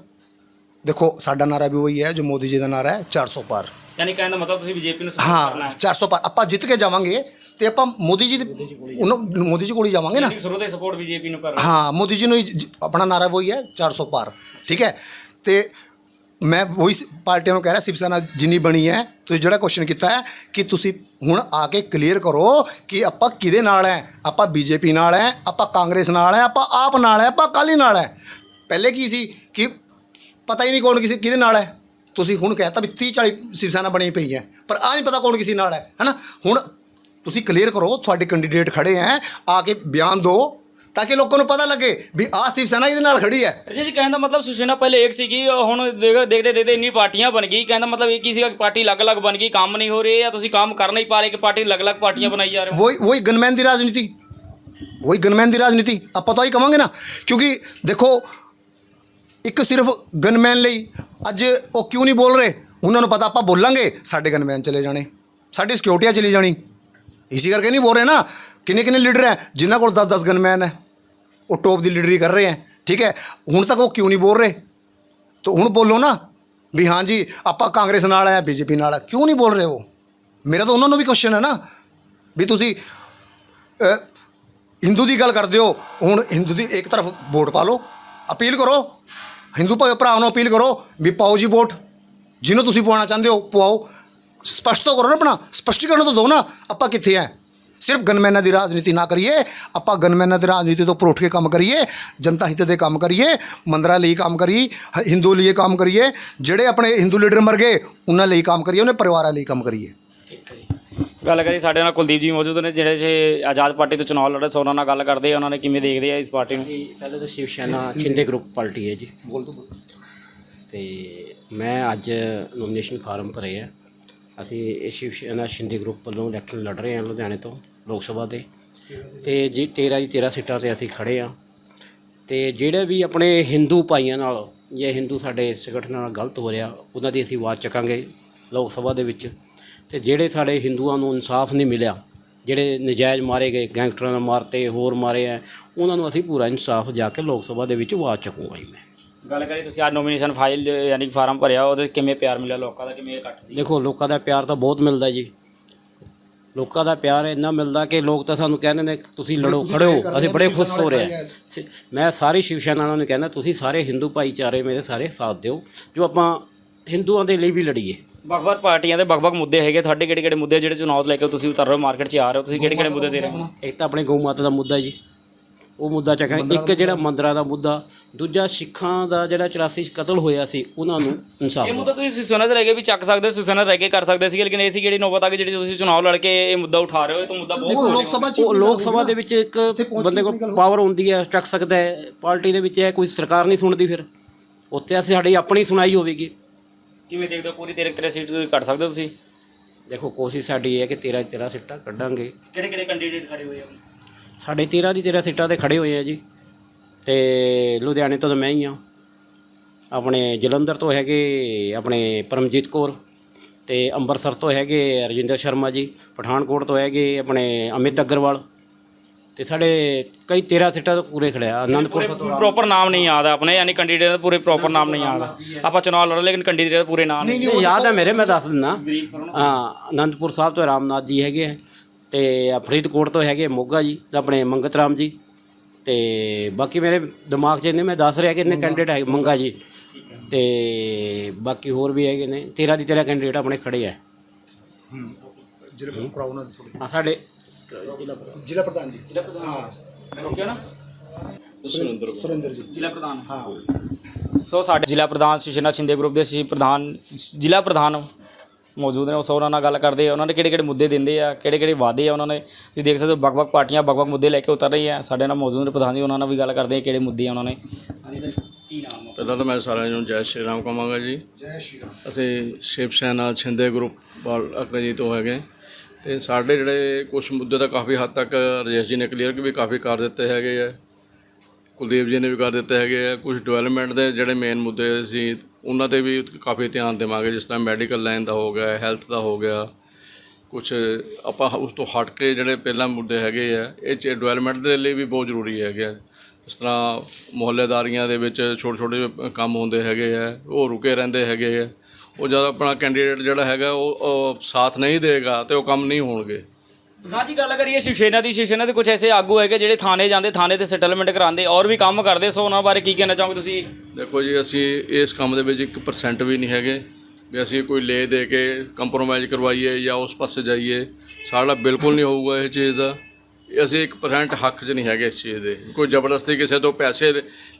ਦੇਖੋ ਸਾਡਾ ਨਾਰਾ ਵੀ ਉਹੀ ਹੈ ਜੋ ਮੋਦੀ ਜੀ ਦਾ ਨਾਰਾ ਹੈ 400 ਪਾਰ। ਯਾਨੀ ਕਹਿਣ ਦਾ ਮਤਲਬ ਤੁਸੀਂ ਬੀਜੇਪੀ ਨੂੰ support ਕਰਨਾ ਹਾਂ। ਹੈ 400 ਪਾਰ। ਆਪਾਂ ਜਿੱਤ ਕੇ ਜਾਵਾਂਗੇ ਤੇ ਆਪਾਂ ਮੋਦੀ ਜੀ ਦੇ ਉਹਨਾਂ ਮੋਦੀ ਜੀ ਕੋਲ ਹੀ ਜਾਵਾਂਗੇ ਨਾ। ਸ਼ੁਰੂ ਤੋਂ ਸਪੋਰਟ ਬੀਜੇਪੀ ਨੂੰ ਕਰ ਰਹੇ ਹੋ। ਮੋਦੀ ਜੀ ਨੂੰ ਹੀ ਜ- ਆਪਣਾ ਨਾਰਾ ਵਹੀ ਹੈ 400 ਪਾਰ। ਠੀਕ ਹੈ? ਤੇ ਮੈਂ ਵਹੀ ਸ- ਪਾਰਟੀਆਂ ਨੂੰ ਕਹਿ ਰਿਹਾ ਸਿਵ ਸੈਨਾ ਜਿੰਨੀ ਬਣੀ ਹੈ ਤੁਸੀਂ ਜਿਹੜਾ ਕੁਐਸਚਨ ਕੀਤਾ ਹੈ ਕਿ ਤੁਸੀਂ ਹੁਣ ਆ ਕੇ ਕਲੀਅਰ ਕਰੋ ਕਿ ਆਪਾਂ ਕਿਹਦੇ ਨਾਲ ਹੈ? ਆਪਾਂ ਬੀਜੇਪੀ ਨਾਲ ਹੈ ਆਪਾਂ ਕਾਂਗਰਸ ਨਾਲ ਹੈ ਆਪਾਂ ਆਪ ਨਾਲ ਹੈ ਆਪਾਂ ਅਕਾਲੀ ਨਾਲ ਹੈ। ਪਹਿਲੇ ਕੀ ਸੀ ਕਿ ਪਤਾ ਹੀ ਨਹੀਂ ਕੌਣ ਕਿਸੇ ਕਿਹਦੇ ਨਾਲ ਹੈ। ਤੁਸੀਂ ਹੁਣ ਕਹਿਤਾ ਵੀ 30 40 ਸਿਵ ਸੈਨਾ ਬਣੀ ਪਈ ਹੈ ਪਰ ਆ ਨਹੀਂ ਪਤਾ ਕੌਣ ਕਿਸੇ ਨਾਲ ਹੈ ਹੈਨਾ? ਹੁਣ ਤੁਸੀਂ ਕਲੀਅਰ ਕਰੋ ਤੁਹਾਡੇ ਕੈਂਡੀਡੇਟ ਖੜੇ ਆ ਆ ਕੇ ਬਿਆਨ ਦਿਓ ਤਾਂ ਕਿ ਲੋਕਾਂ ਨੂੰ ਪਤਾ ਲੱਗੇ ਵੀ ਆਹ ਸਿਵ ਸੈਨਾ ਇਹਦੇ ਨਾਲ ਖੜੀ ਹੈ ਜੀ ਜੀ ਕਹਿੰਦਾ ਮਤਲਬ ਸੁਸ਼ੇਨਾ ਪਹਿਲੇ ਇੱਕ ਸੀਗੀ ਹੁਣ ਦੇਖਦੇ ਦੇਖਦੇ ਇੰਨੀ ਪਾਰਟੀਆਂ ਬਣ ਗਈ ਕਹਿੰਦਾ ਮਤਲਬ ਇਹ ਕੀ ਸੀਗਾ ਪਾਰਟੀ ਅਲੱਗ-ਅਲੱਗ ਬਣ ਗਈ ਕੰਮ ਨਹੀਂ ਹੋ ਰਹੇ ਆ ਤੁਸੀਂ ਕੰਮ ਕਰ ਨਹੀਂ ਪਾ ਰਹੇ ਕਿ ਪਾਰਟੀ ਅਲੱਗ-ਅਲੱਗ ਪਾਰਟੀਆਂ ਬਣਾਈ ਜਾ ਰਹੇ ਹੋ? ਵਹੀ ਵਹੀ ਗਨਮੈਨ ਦੀ ਰਾਜਨੀਤੀ। ਵਹੀ ਗਨਮੈਨ ਦੀ ਰਾਜਨੀਤੀ। ਆਪਾਂ ਤਾਂ ਹੀ ਕਹਾਂਗੇ ਨਾ ਕਿਉਂਕਿ ਦੇਖੋ ਇੱਕ ਸਿਰਫ ਗਨਮੈਨ ਲਈ ਅੱਜ ਉਹ ਕਿਉਂ ਨਹੀਂ ਬੋਲ ਰਹੇ? ਉਹਨਾਂ ਨੂੰ ਪਤਾ ਆਪਾਂ ਬੋਲਾਂਗੇ ਸਾਡੇ ਗਨਮੈਨ ਚਲੇ ਜਾਣੇ ਸਾਡੀ ਸਿਕਿਉਰਟੀਆਂ ਚਲੀ ਜਾਣੀ। ਇਸੇ ਕਰਕੇ ਨਹੀਂ ਬੋਲ ਰਹੇ ਨਾ ਕਿੰਨੇ ਕਿੰਨੇ ਲੀਡਰ ਹੈ ਜਿਨ੍ਹਾਂ ਕੋਲ 10 10 ਗਨਮੈਨ ਹੈ ਉਹ ਟੋਪ ਦੀ ਲੀਡਰੀ ਕਰ ਰਹੇ ਹੈ ਠੀਕ ਹੈ ਹੁਣ ਤੱਕ ਉਹ ਕਿਉਂ ਨਹੀਂ ਬੋਲ ਰਹੇ ਤਾਂ ਹੁਣ ਬੋਲੋ ਨਾ ਵੀ ਹਾਂਜੀ ਆਪਾਂ ਕਾਂਗਰਸ ਨਾਲ ਹੈ ਬੀਜੇਪੀ ਨਾਲ ਹੈ ਕਿਉਂ ਨਹੀਂ ਬੋਲ ਰਹੇ ਉਹ ਮੇਰਾ ਤਾਂ ਉਹਨਾਂ ਨੂੰ ਵੀ ਕੁਐਸਚਨ ਹੈ ਨਾ ਵੀ ਤੁਸੀਂ ਹਿੰਦੂ ਦੀ ਗੱਲ ਕਰਦੇ ਹੋ ਹੁਣ ਹਿੰਦੂ ਦੀ ਇੱਕ ਤਰਫ ਵੋਟ ਪਾ ਲਓ ਅਪੀਲ ਕਰੋ ਹਿੰਦੂ ਭਾ- ਭਰਾਵਾਂ ਨੂੰ ਅਪੀਲ ਕਰੋ ਵੀ ਪਾਓ ਜੀ ਵੋਟ ਜਿਹਨੂੰ ਤੁਸੀਂ ਪਵਾਉਣਾ ਚਾਹੁੰਦੇ ਹੋ ਪਵਾਓ ਸਪਸ਼ਟ ਤਾਂ ਕਰੋ ਨਾ ਆਪਣਾ ਸਪਸ਼ਟੀਕਰਨ ਤਾਂ ਦਿਓ ਨਾ ਆਪਾਂ ਕਿੱਥੇ ਆ ਸਿਰਫ ਗਨਮੈਨਾਂ ਦੀ ਰਾਜਨੀਤੀ ਨਾ ਕਰੀਏ ਆਪਾਂ ਗਨਮੈਨਾਂ ਦੀ ਰਾਜਨੀਤੀ ਤੋਂ ਉੱਪਰ ਉੱਠ ਕੇ ਕੰਮ ਕਰੀਏ ਜਨਤਾ ਹਿੱਤ ਦੇ ਕੰਮ ਕਰੀਏ ਮੰਦਰਾਂ ਲਈ ਕੰਮ ਕਰੀਏ ਹਿੰਦੂ ਲਈ ਕੰਮ ਕਰੀਏ ਜਿਹੜੇ ਆਪਣੇ ਹਿੰਦੂ ਲੀਡਰ ਮਰ ਗਏ ਉਹਨਾਂ ਲਈ ਕੰਮ ਕਰੀਏ ਉਹਨਾਂ ਪਰਿਵਾਰਾਂ ਲਈ ਕੰਮ ਕਰੀਏ। ਠੀਕ ਹੈ ਜੀ। ਗੱਲ ਕਰੀ ਸਾਡੇ ਨਾਲ ਕੁਲਦੀਪ ਜੀ ਮੌਜੂਦ ਨੇ ਜਿਹੜੇ ਜੇ ਆਜ਼ਾਦ ਪਾਰਟੀ ਤੋਂ ਚੋਣ ਲੜੇ ਸੋ ਉਹਨਾਂ ਨਾਲ ਗੱਲ ਕਰਦੇ ਆ ਉਹਨਾਂ ਨੇ ਕਿਵੇਂ ਦੇਖਦੇ ਆ ਇਸ ਪਾਰਟੀ ਨੂੰ? ਪਹਿਲੇ ਤਾਂ ਸ਼ਿਵ ਸੈਨਾ ਸ਼ਿੰਦੇ ਗਰੁੱਪ ਪਾਰਟੀ ਹੈ ਜੀ। ਬੋਲ ਦੋ ਤੇ ਮੈਂ ਅੱਜ ਨੋਮੀਨੇਸ਼ਨ ਫਾਰਮ ਭਰੇ ਆ। ਅਸੀਂ ਇਹ ਸ਼ਿਵ ਸੈਨਾ ਸ਼ਿੰਦੇ ਗਰੁੱਪ ਵੱਲੋਂ ਇਲੈਕਸ਼ਨ ਲੜ ਰਹੇ ਹਾਂ ਲੁਧਿਆਣੇ ਤੋਂ ਲੋਕ ਸਭਾ ਦੇ ਤੇ ਜੀ 13 ਜੀ 13 ਸੀਟਾਂ ਤੇ ਅਸੀਂ ਖੜੇ ਆ ਤੇ ਜਿਹੜੇ ਵੀ ਆਪਣੇ ਹਿੰਦੂ ਭਾਈਆਂ ਨਾਲ ਜਾਂ ਹਿੰਦੂ ਸਾਡੇ ਸੰਗਠਨ ਨਾਲ ਗਲਤ ਹੋ ਰਿਹਾ, ਉਹਨਾਂ ਦੀ ਅਸੀਂ ਆਵਾਜ਼ ਚੱਕਾਂਗੇ ਲੋਕ ਸਭਾ ਦੇ ਵਿੱਚ। ਤੇ ਜਿਹੜੇ ਸਾਡੇ ਹਿੰਦੂਆਂ ਨੂੰ ਇਨਸਾਫ ਨਹੀਂ ਮਿਲਿਆ, ਜਿਹੜੇ ਨਜਾਇਜ਼ ਮਾਰੇ ਗਏ, ਗੈਂਗਸਟਰਾਂ ਨਾਲ ਮਾਰਤੇ, ਹੋਰ ਮਾਰੇ ਆ, ਉਹਨਾਂ ਨੂੰ ਅਸੀਂ ਪੂਰਾ ਇਨਸਾਫ ਜਾ ਕੇ ਲੋਕ ਸਭਾ ਦੇ ਵਿੱਚ ਆਵਾਜ਼ ਚੱਕੂਗਾ ਜੀ ਮੈਂ। ਗੱਲ ਕਰੀ ਤੁਸੀਂ ਅੱਜ ਨੋਮੀਨੇਸ਼ਨ ਫਾਈਲ ਯਾਨੀ ਕਿ ਫਾਰਮ ਭਰਿਆ ਉਹਦੇ ਕਿਵੇਂ ਪਿਆਰ ਮਿਲਿਆ ਲੋਕਾਂ ਦਾ ਕਿਵੇਂ ਇਕੱਠ ਸੀ? ਦੇਖੋ ਲੋਕਾਂ ਦਾ ਪਿਆਰ ਤਾਂ ਬਹੁਤ ਮਿਲਦਾ ਜੀ। ਲੋਕਾਂ ਦਾ ਪਿਆਰ ਇੰਨਾ ਮਿਲਦਾ ਕਿ ਲੋਕ ਤਾਂ ਸਾਨੂੰ ਕਹਿੰਦੇ ਨੇ ਤੁਸੀਂ ਲੜੋ ਖੜੋ ਅਸੀਂ ਬੜੇ ਖੁਸ਼ ਹੋ ਰਹੇ ਹਾਂ। ਸ- ਮੈਂ ਸਾਰੀ ਸ਼ਿਵ ਸੈਨਾ ਨੂੰ ਕਹਿੰਦਾ ਤੁਸੀਂ ਸਾਰੇ ਹਿੰਦੂ ਭਾਈਚਾਰੇ ਮੇਰੇ ਸਾਰੇ ਸਾਥ ਦਿਓ। ਜੋ ਆਪਾਂ ਹਿੰਦੂਆਂ ਦੇ ਲਈ ਵੀ ਲੜੀਏ। ਵੱਖ-ਵੱਖ ਪਾਰਟੀਆਂ ਦੇ ਵੱਖ-ਵੱਖ ਮੁੱਦੇ ਹੈਗੇ ਤੁਹਾਡੇ ਕਿਹੜੇ-ਕਿਹੜੇ ਮੁੱਦੇ ਜਿਹੜੇ ਚੁਣਾਵ ਲੈ ਕੇ ਤੁਸੀਂ ਉਤਰ ਰਹੇ ਹੋ ਮਾਰਕੀਟ 'ਚ ਆ ਰਹੇ ਹੋ ਤੁਸੀਂ ਕਿਹੜੇ-ਕਿਹੜੇ ਮੁੱਦੇ ਦੇ ਰਹੇ ਹੋ? ਇੱਕ ਤਾਂ ਆਪਣੇ ਗਊ ਮਾਤਾ ਦਾ ਮੁੱਦਾ ਜੀ। ਉਹ ਮੁੱਦਾ ਚੱਕਾਂ ਇੱਕ ਜਿਹੜਾ ਮੰਦਰਾਂ ਦਾ ਮੁੱਦਾ ਦੂਜਾ ਸਿੱਖਾਂ ਦਾ ਜਿਹੜਾ 84 ਚ ਕਤਲ ਹੋਇਆ ਸੀ ਉਹਨਾਂ ਨੂੰ ਇਨਸਾਫ ਇਹ ਮੁੱਦਾ ਤੁਸੀਂ ਸੁਨਸ ਰਹਿ ਕੇ ਵੀ ਚੱਕ ਸਕਦੇ ਹੋ ਸੁਸਨਾ ਰਹਿ ਕੇ ਕਰ ਸਕਦੇ ਸੀ ਲੇਕਿਨ ਇਹ ਸੀ ਕਿਹੜੀ ਨੌਬਤ ਆ ਕਿ ਜਿਹੜੀ ਤੁਸੀਂ ਚੁਣਾਵ ਲੜ ਕੇ ਇਹ ਮੁੱਦਾ ਉਠਾ ਰਹੇ ਹੋ ਇਹ ਤਾਂ ਮੁੱਦਾ ਬਹੁਤ ਲੋਕ ਸਭਾ ਚ ਉਹ ਲੋਕ ਸਭਾ ਦੇ ਵਿੱਚ ਇੱਕ ਬੰਦੇ ਕੋਲ ਪਾਵਰ ਹੁੰਦੀ ਹੈ ਚੱਕ ਸਕਦਾ ਹੈ। ਪਾਰਟੀ ਦੇ ਵਿੱਚ ਇਹ ਕੋਈ ਸਰਕਾਰ ਨਹੀਂ ਸੁਣਦੀ ਫਿਰ। ਉੱਥੇ ਅਸੀਂ ਸਾਡੀ ਆਪਣੀ ਸੁਣਾਈ ਹੋਵੇਗੀ। ਕਿਵੇਂ ਦੇਖਦੇ ਹੋ ਪੂਰੀ ਤੇਰੇ ਤੇਰੇ ਸੀਟ ਤੁਸੀਂ ਕੱਢ ਸਕਦੇ ਹੋ ਤੁਸੀਂ? ਦੇਖੋ ਕੋਸ਼ਿਸ਼ ਸਾਡੀ ਇਹ ਹੈ ਕਿ 13 13 ਸੀਟਾਂ ਕੱਢਾਂਗੇ। ਕਿਹੜੇ-ਕਿਹੜੇ ਕੈਂਡੀਡੇਟ ਖੜੇ ਹੋਏ ਆ? ਸਾਡੇ 13 ਦੀ 13 ਸੀਟਾਂ ਤੇ ਖੜੇ ਹੋਏ ਆ ਜੀ। ਤੇ ਲੁਧਿਆਣੇ ਤੋਂ ਤਾਂ ਮੈਂ ਹੀ ਆ। ਆਪਣੇ ਜਲੰਧਰ ਤੋਂ ਹੈਗੇ ਆਪਣੇ ਪਰਮਜੀਤ ਕੌਰ ਤੇ ਅੰਮ੍ਰਿਤਸਰ ਤੋਂ ਹੈਗੇ ਰਜਿੰਦਰ ਸ਼ਰਮਾ ਜੀ ਪਠਾਨਕੋਟ ਤੋਂ ਹੈਗੇ ਆਪਣੇ ਅਮਿਤ ਅਗਰਵਾਲ। ਤੇ ਸਾਡੇ ਕਈ 13 ਸੀਟਾਂ ਤੋਂ ਪੂਰੇ ਖੜੇ ਆ ਆਨੰਦਪੁਰ ਤੋਂ ਪ੍ਰੋਪਰ ਨਾਮ ਨਹੀਂ ਯਾਦ ਆ ਆਪਣੇ ਯਾਨੀ ਕੈਂਡੀਡੇਟ ਦਾ ਪੂਰੇ ਪ੍ਰੋਪਰ ਨਾਮ ਨਹੀਂ ਯਾਦ ਆਪਾਂ ਚੁਣਾਵ ਲੜ ਲੇਕਿਨ ਕੈਂਡੀਡੇਟ ਦਾ ਪੂਰੇ ਨਾਮ ਨਹੀਂ ਯਾਦ ਹੈ ਮੇਰੇ ਮੈਂ ਦੱਸ ਦਿੰਦਾ। ਹਾਂ ਆਨੰਦਪੁਰ ਸਾਹਿਬ ਤੋਂ ਰਾਮਨਾਥ ਜੀ ਹੈਗੇ ਆ। ਤੇ ਆ ਫਰੀਦਕੋਟ ਤੋਂ ਹੈਗੇ ਮੋਗਾ ਜੀ ਤੇ ਆਪਣੇ ਮੰਗਤ ਰਾਮ ਜੀ। ਤੇ ਬਾਕੀ ਮੇਰੇ ਦਿਮਾਗ 'ਚ ਇਹਨੇ ਮੈਂ ਦੱਸ ਰਿਹਾ ਕਿ ਇੰਨੇ ਕੈਂਡੀਡੇਟ ਹੈ ਮੰਗਾ ਜੀ। ਤੇ ਬਾਕੀ ਹੋਰ ਵੀ ਹੈਗੇ ਨੇ 13 ਦੀ 13 ਕੈਂਡੀਡੇਟ ਆਪਣੇ ਖੜੇ ਆ। ਜਿਹੜੇ ਭਰਾ ਉਹਨਾਂ ਦੇ ਥੋੜੇ ਆ ਸਾਡੇ। ਜ਼ਿਲ੍ਹਾ ਪ੍ਰਧਾਨ ਜੀ। ਜ਼ਿਲ੍ਹਾ ਪ੍ਰਧਾਨ। ਹਾਂ। ਨਾ? ਸੁਰਿੰਦਰ ਜੀ। ਜ਼ਿਲ੍ਹਾ ਪ੍ਰਧਾਨ। ਹਾਂ। ਸੋ ਸਾਡੇ ਜ਼ਿਲ੍ਹਾ ਪ੍ਰਧਾਨ ਸ਼ਿਵਸੇਨਾ ਸ਼ਿੰਦੇ ਗਰੁੱਪ ਦੇ ਸੀ ਪ੍ਰਧਾਨ ਜ਼ਿਲ੍ਹਾ ਪ੍ਰਧਾਨ ਮੌਜੂਦ ਨੇ ਉਸ ਉਹਨਾਂ ਨਾਲ ਗੱਲ ਕਰਦੇ ਆ ਉਹਨਾਂ ਨੇ ਕਿਹੜੇ ਕਿਹੜੇ ਮੁੱਦੇ ਦਿੰਦੇ ਆ ਕਿਹੜੇ ਕਿਹੜੇ ਵਾਅਦੇ ਆ ਉਹਨਾਂ ਨੇ। ਤੁਸੀਂ ਦੇਖ ਸਕਦੇ ਹੋ ਵੱਖ-ਵੱਖ ਪਾਰਟੀਆਂ ਵੱਖ-ਵੱਖ ਮੁੱਦੇ ਲੈ ਕੇ ਉਤਰ ਰਹੀ ਆ। ਸਾਡੇ ਨਾਲ ਮੌਜੂਦ ਨੇ ਪ੍ਰਧਾਨ ਜੀ ਉਹਨਾਂ ਨਾਲ ਵੀ ਗੱਲ ਕਰਦੇ ਆ ਕਿਹੜੇ ਮੁੱਦੇ ਆ ਉਹਨਾਂ ਨੇ। ਹਾਂਜੀ ਸਰ ਕੀ ਨਾਮ ਆ? ਪਹਿਲਾਂ ਤਾਂ ਮੈਂ ਸਾਰਿਆਂ ਨੂੰ ਜੈ ਸ਼੍ਰੀ ਰਾਮ ਕਹਾਂਗਾ ਜੀ। ਜੈ ਸ਼੍ਰੀ ਰਾਮ। ਅਸੀਂ ਸ਼ਿਵ ਸੈਨਾ ਛਿੰਦੇ ਗਰੁੱਪ ਵਾਲ ਅਕਰੇ ਜੀ ਤੋਂ ਹੈਗੇ। ਤੇ ਸਾਡੇ ਜਿਹੜੇ ਕੁਝ ਮੁੱਦੇ ਤਾਂ ਕਾਫੀ ਹੱਦ ਤੱਕ ਰਜੇਸ਼ ਜੀ ਨੇ ਕਲੀਅਰ ਵੀ ਕਾਫੀ ਕਰ ਦਿੱਤੇ ਹੈਗੇ ਆ। ਕੁਲਦੀਪ ਜੀ ਨੇ ਵੀ ਕਰ ਦਿੱਤੇ ਹੈਗੇ ਆ। ਕੁਝ ਡਿਵੈਲਪਮੈਂਟ ਦੇ ਜਿਹੜੇ ਮੇਨ ਮੁੱਦੇ ਸੀ ਉਹਨਾਂ ਤੇ ਵੀ ਕਾਫੀ ਧਿਆਨ ਦੇਵਾਂਗੇ, ਜਿਸ ਤਰ੍ਹਾਂ ਮੈਡੀਕਲ ਲਾਈਨ ਦਾ ਹੋ ਗਿਆ ਹੈਲਥ ਦਾ ਹੋ ਗਿਆ। ਕੁਝ ਆਪਾਂ ਉਸ ਤੋਂ ਹਟ ਕੇ ਜਿਹੜੇ ਪਹਿਲਾਂ ਮੁੱਦੇ ਹੈਗੇ ਆ, ਇਹ ਚ ਡਿਵੈਲਪਮੈਂਟ ਦੇ ਲਈ ਵੀ ਬਹੁਤ ਜ਼ਰੂਰੀ ਹੈਗੇ ਆ। ਇਸ ਤਰ੍ਹਾਂ ਮੁਹੱਲੇਦਾਰੀਆਂ ਦੇ ਵਿੱਚ ਛੋਟੇ ਛੋਟੇ ਕੰਮ ਹੁੰਦੇ ਹੈਗੇ ਆ, ਉਹ ਰੁਕੇ ਰਹਿੰਦੇ ਹੈਗੇ ਆ। ਉਹ ਜਦ ਆਪਣਾ ਕੈਂਡੀਡੇਟ ਜਿਹੜਾ ਹੈਗਾ ਉਹ ਸਾਥ ਨਹੀਂ ਦੇਗਾ ਤੇ ਉਹ ਕੰਮ ਨਹੀਂ ਹੋਣਗੇ। ਪ੍ਰਧਾਨ ਜੀ, ਗੱਲ ਕਰੀਏ ਸ਼ਿਵਸੇਨਾ ਦੀ, ਸ਼ਿਵਸੇਨਾ ਦੇ ਕੁਝ ਐਸੇ ਆਗੂ ਹੈਗੇ ਜਿਹੜੇ ਥਾਣੇ ਜਾਂਦੇ, ਥਾਣੇ ਤੇ ਸੈਟਲਮੈਂਟ ਕਰਾਉਂਦੇ, ਔਰ ਵੀ ਕੰਮ ਕਰਦੇ, ਸੋ ਉਹਨਾਂ ਬਾਰੇ ਕੀ ਕਹਿਣਾ ਚਾਹੋਗੇ ਤੁਸੀਂ? ਦੇਖੋ ਜੀ, ਅਸੀਂ ਇਸ ਕੰਮ ਦੇ ਵਿੱਚ 1% ਵੀ ਨਹੀਂ ਹੈਗੇ, ਵੀ ਅਸੀਂ ਕੋਈ ਲੈ ਦੇ ਕੇ ਕੰਪਰੋਮਾਈਜ਼ ਕਰਵਾਈਏ ਜਾਂ ਉਸ ਪਾਸੇ ਜਾਈਏ, ਸਾਡਾ ਬਿਲਕੁਲ ਨਹੀਂ ਹੋਊਗਾ ਇਹ ਚੀਜ਼ ਦਾ। ਅਸੀਂ 1% ਹੱਕ 'ਚ ਨਹੀਂ ਹੈਗੇ ਇਸ ਚੀਜ਼ ਦੇ। ਕੋਈ ਜ਼ਬਰਦਸਤੀ ਕਿਸੇ ਤੋਂ ਪੈਸੇ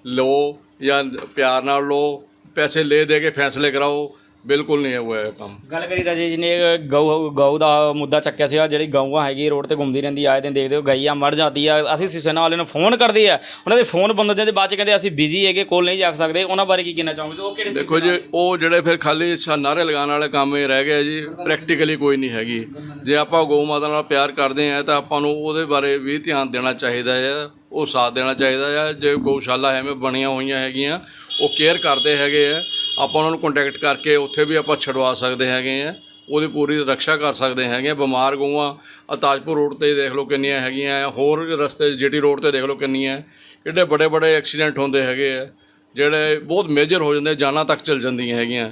ਲਓ ਜਾਂ ਪਿਆਰ ਨਾਲ ਲਓ, ਪੈਸੇ ਲੈ ਦੇ ਕੇ ਫੈਸਲੇ ਕਰਾਓ ਬਿਲਕੁਲ ਨਹੀਂ ਹੋਇਆ ਇਹ ਕੰਮ। ਗੱਲ ਕਰੀ ਰਾਜੇਸ਼ ਜੀ ਨੇ ਗਊ ਗਊ ਦਾ ਮੁੱਦਾ ਚੱਕਿਆ ਸੀਗਾ ਜਿਹੜੀ ਗਊਆਂ ਹੈਗੀ ਰੋਡ ਤੇ ਘੁੰਮਦੀ ਰਹਿੰਦੀ ਆਏ ਦਿਨ ਦੇਖਦੇ ਹੋ ਗਈਆਂ ਮਰ ਜਾਂਦੀ ਆ। ਅਸੀਂ ਸਿਵਸੇਨਾ ਵਾਲਿਆਂ ਨੂੰ ਫੋਨ ਕਰਦੇ ਆ। ਉਹਨਾਂ ਦੇ ਫੋਨ ਬੰਦ ਹੋ ਜਾਂਦੇ ਬਾਅਦ ਚ ਕਹਿੰਦੇ ਅਸੀਂ ਬਿਜ਼ੀ ਹੈਗੇ ਕੋਲ ਨਹੀਂ ਜਾ ਸਕਦੇ। ਉਹਨਾਂ ਬਾਰੇ ਕੀ ਕਹਿਣਾ ਚਾਹੋਗੇ? ਉਹ ਕਿਹੜੇ ਦੇਖੋ ਜੀ ਉਹ ਜਿਹੜੇ ਫਿਰ ਖਾਲੀ ਸਾ- ਨਾਅਰੇ ਲਗਾਉਣ ਵਾਲੇ ਕੰਮ ਹੀ ਰਹਿ ਗਏ ਜੀ ਪ੍ਰੈਕਟੀਕਲੀ ਕੋਈ ਨਹੀਂ ਹੈਗੀ। ਜੇ ਆਪਾਂ ਗਊ ਮਾਤਾ ਨਾਲ ਪਿਆਰ ਕਰਦੇ ਆ ਤਾਂ ਆਪਾਂ ਨੂੰ ਉਹਦੇ ਬਾਰੇ ਵੀ ਧਿਆਨ ਦੇਣਾ ਚਾਹੀਦਾ ਹੈ ਉਹ ਸਾਥ ਦੇਣਾ ਚਾਹੀਦਾ ਹੈ ਜੇ ਗਊਸ਼ਾਲਾ ਐਵੇਂ ਬਣੀਆਂ ਹੋਈਆਂ ਹੈਗੀਆਂ ਉਹ ਕੇਅਰ ਕਰਦੇ ਹੈਗੇ ਆ। ਆਪਾਂ ਉਹਨਾਂ ਨੂੰ ਕੰਟੈਕਟ ਕਰਕੇ ਉੱਥੇ ਵੀ ਆਪਾਂ ਛਡਵਾ ਸਕਦੇ ਹੈਗੇ ਆ, ਉਹਦੀ ਪੂਰੀ ਰੱਖਿਆ ਕਰ ਸਕਦੇ ਹੈਗੇ ਆ, ਬਿਮਾਰ ਗਊਆਂ ਆ ਤਾਜਪੁਰ ਰੋਡ ਤੇ ਦੇਖ ਲਓ ਕਿੰਨੀਆਂ ਹੈਗੀਆਂ ਹੋਰ ਰਸਤੇ, ਜੀਟੀ ਰੋਡ ਤੇ ਦੇਖ ਲਓ ਕਿੰਨੀਆਂ ਕਿੱਡੇ ਬੜੇ ਬੜੇ ਐਕਸੀਡੈਂਟ ਹੁੰਦੇ ਹੈਗੇ ਆ, ਜਿਹੜੇ ਬਹੁਤ ਮੇਜਰ ਹੋ ਜਾਂਦੇ ਜਾਨਾਂ ਤੱਕ ਚਲ ਜਾਂਦੀਆਂ ਹੈਗੀਆਂ।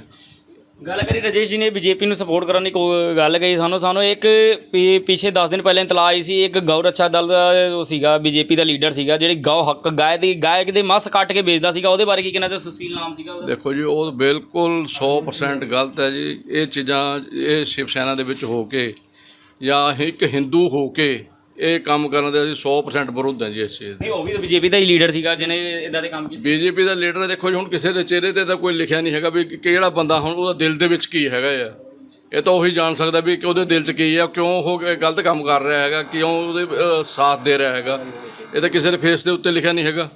ਗੱਲ ਕਰੀ ਰਾਜੇਸ਼ ਜੀ ਨੇ ਬੀਜੇਪੀ ਨੂੰ ਸਪੋਰਟ ਕਰਨ ਦੀ ਕੋ ਗੱਲ ਕਹੀ ਸਾਨੂੰ। ਸਾਨੂੰ ਇੱਕ ਪੀ- ਪਿਛੇ 10 ਦਿਨ ਪਹਿਲਾਂ ਇਤਲਾਹ ਆਈ ਸੀ, ਇੱਕ ਗਊ ਰੱਛਾ ਦਲ ਦਾ ਉਹ ਸੀਗਾ, ਬੀਜੇਪੀ ਦਾ ਲੀਡਰ ਸੀਗਾ, ਜਿਹੜੀ ਗਊ ਹੱਕ ਗਾਇ ਦੀ ਗਾਇਕ ਦੇ ਮਸ ਕੱਟ ਕੇ ਵੇਚਦਾ ਸੀਗਾ, ਉਹਦੇ ਬਾਰੇ ਕੀ ਕਹਿਣਾ ਚਾਹੋ? ਸੁਸ਼ੀਲ ਨਾਮ ਸੀਗਾ ਉਹਦਾ। ਦੇਖੋ ਜੀ, ਉਹ ਬਿਲਕੁਲ 100% ਗਲਤ ਹੈ ਜੀ। ਇਹ ਚੀਜ਼ਾਂ, ਇਹ ਸ਼ਿਵ ਸੈਨਾ ਦੇ ਵਿੱਚ ਹੋ ਕੇ ਜਾਂ ਇੱਕ ਹਿੰਦੂ ਹੋ ਕੇ ਇਹ ਕੰਮ ਕਰਨ ਦੇ ਅਸੀਂ 100% ਵਿਰੁੱਧ ਹਾਂ ਜੀ ਇਸ ਚੀਜ਼ ਦੇ। ਨਹੀਂ ਉਹ ਵੀ ਬੀਜੇਪੀ ਦਾ ਹੀ ਲੀਡਰ ਸੀਗਾ ਜਿਹਨੇ ਇਦਾਂ ਦੇ ਕੰਮ ਕੀਤੇ। ਬੀਜੇਪੀ ਦਾ ਲੀਡਰ ਦੇਖੋ ਜੀ ਹੁਣ ਕਿਸੇ ਦੇ ਚਿਹਰੇ ਤੇ ਤਾਂ ਕੋਈ ਲਿਖਿਆ ਨਹੀਂ ਹੈਗਾ ਵੀ ਕਿ ਕਿਹੜਾ ਬੰਦਾ ਹੁਣ ਉਹਦਾ ਦਿਲ ਦੇ ਵਿੱਚ ਕੀ ਹੈਗਾ ਆ। ਇਹ ਤਾਂ ਉਹੀ ਜਾਣ ਸਕਦਾ ਵੀ ਕਿ ਉਹਦੇ ਦਿਲ 'ਚ ਕੀ ਆ ਕਿਉਂ ਉਹ ਗਲਤ ਕੰਮ ਕਰ ਰਿਹਾ ਹੈਗਾ ਕਿਉਂ ਉਹਦੇ ਅ, ਸਾਥ ਦੇ ਰਿਹਾ ਹੈਗਾ। ਇਹ ਤਾਂ ਕਿਸੇ ਦੇ ਫੇਸ ਦੇ ਉੱਤੇ ਲਿਖਿਆ ਨਹੀਂ ਹੈਗਾ।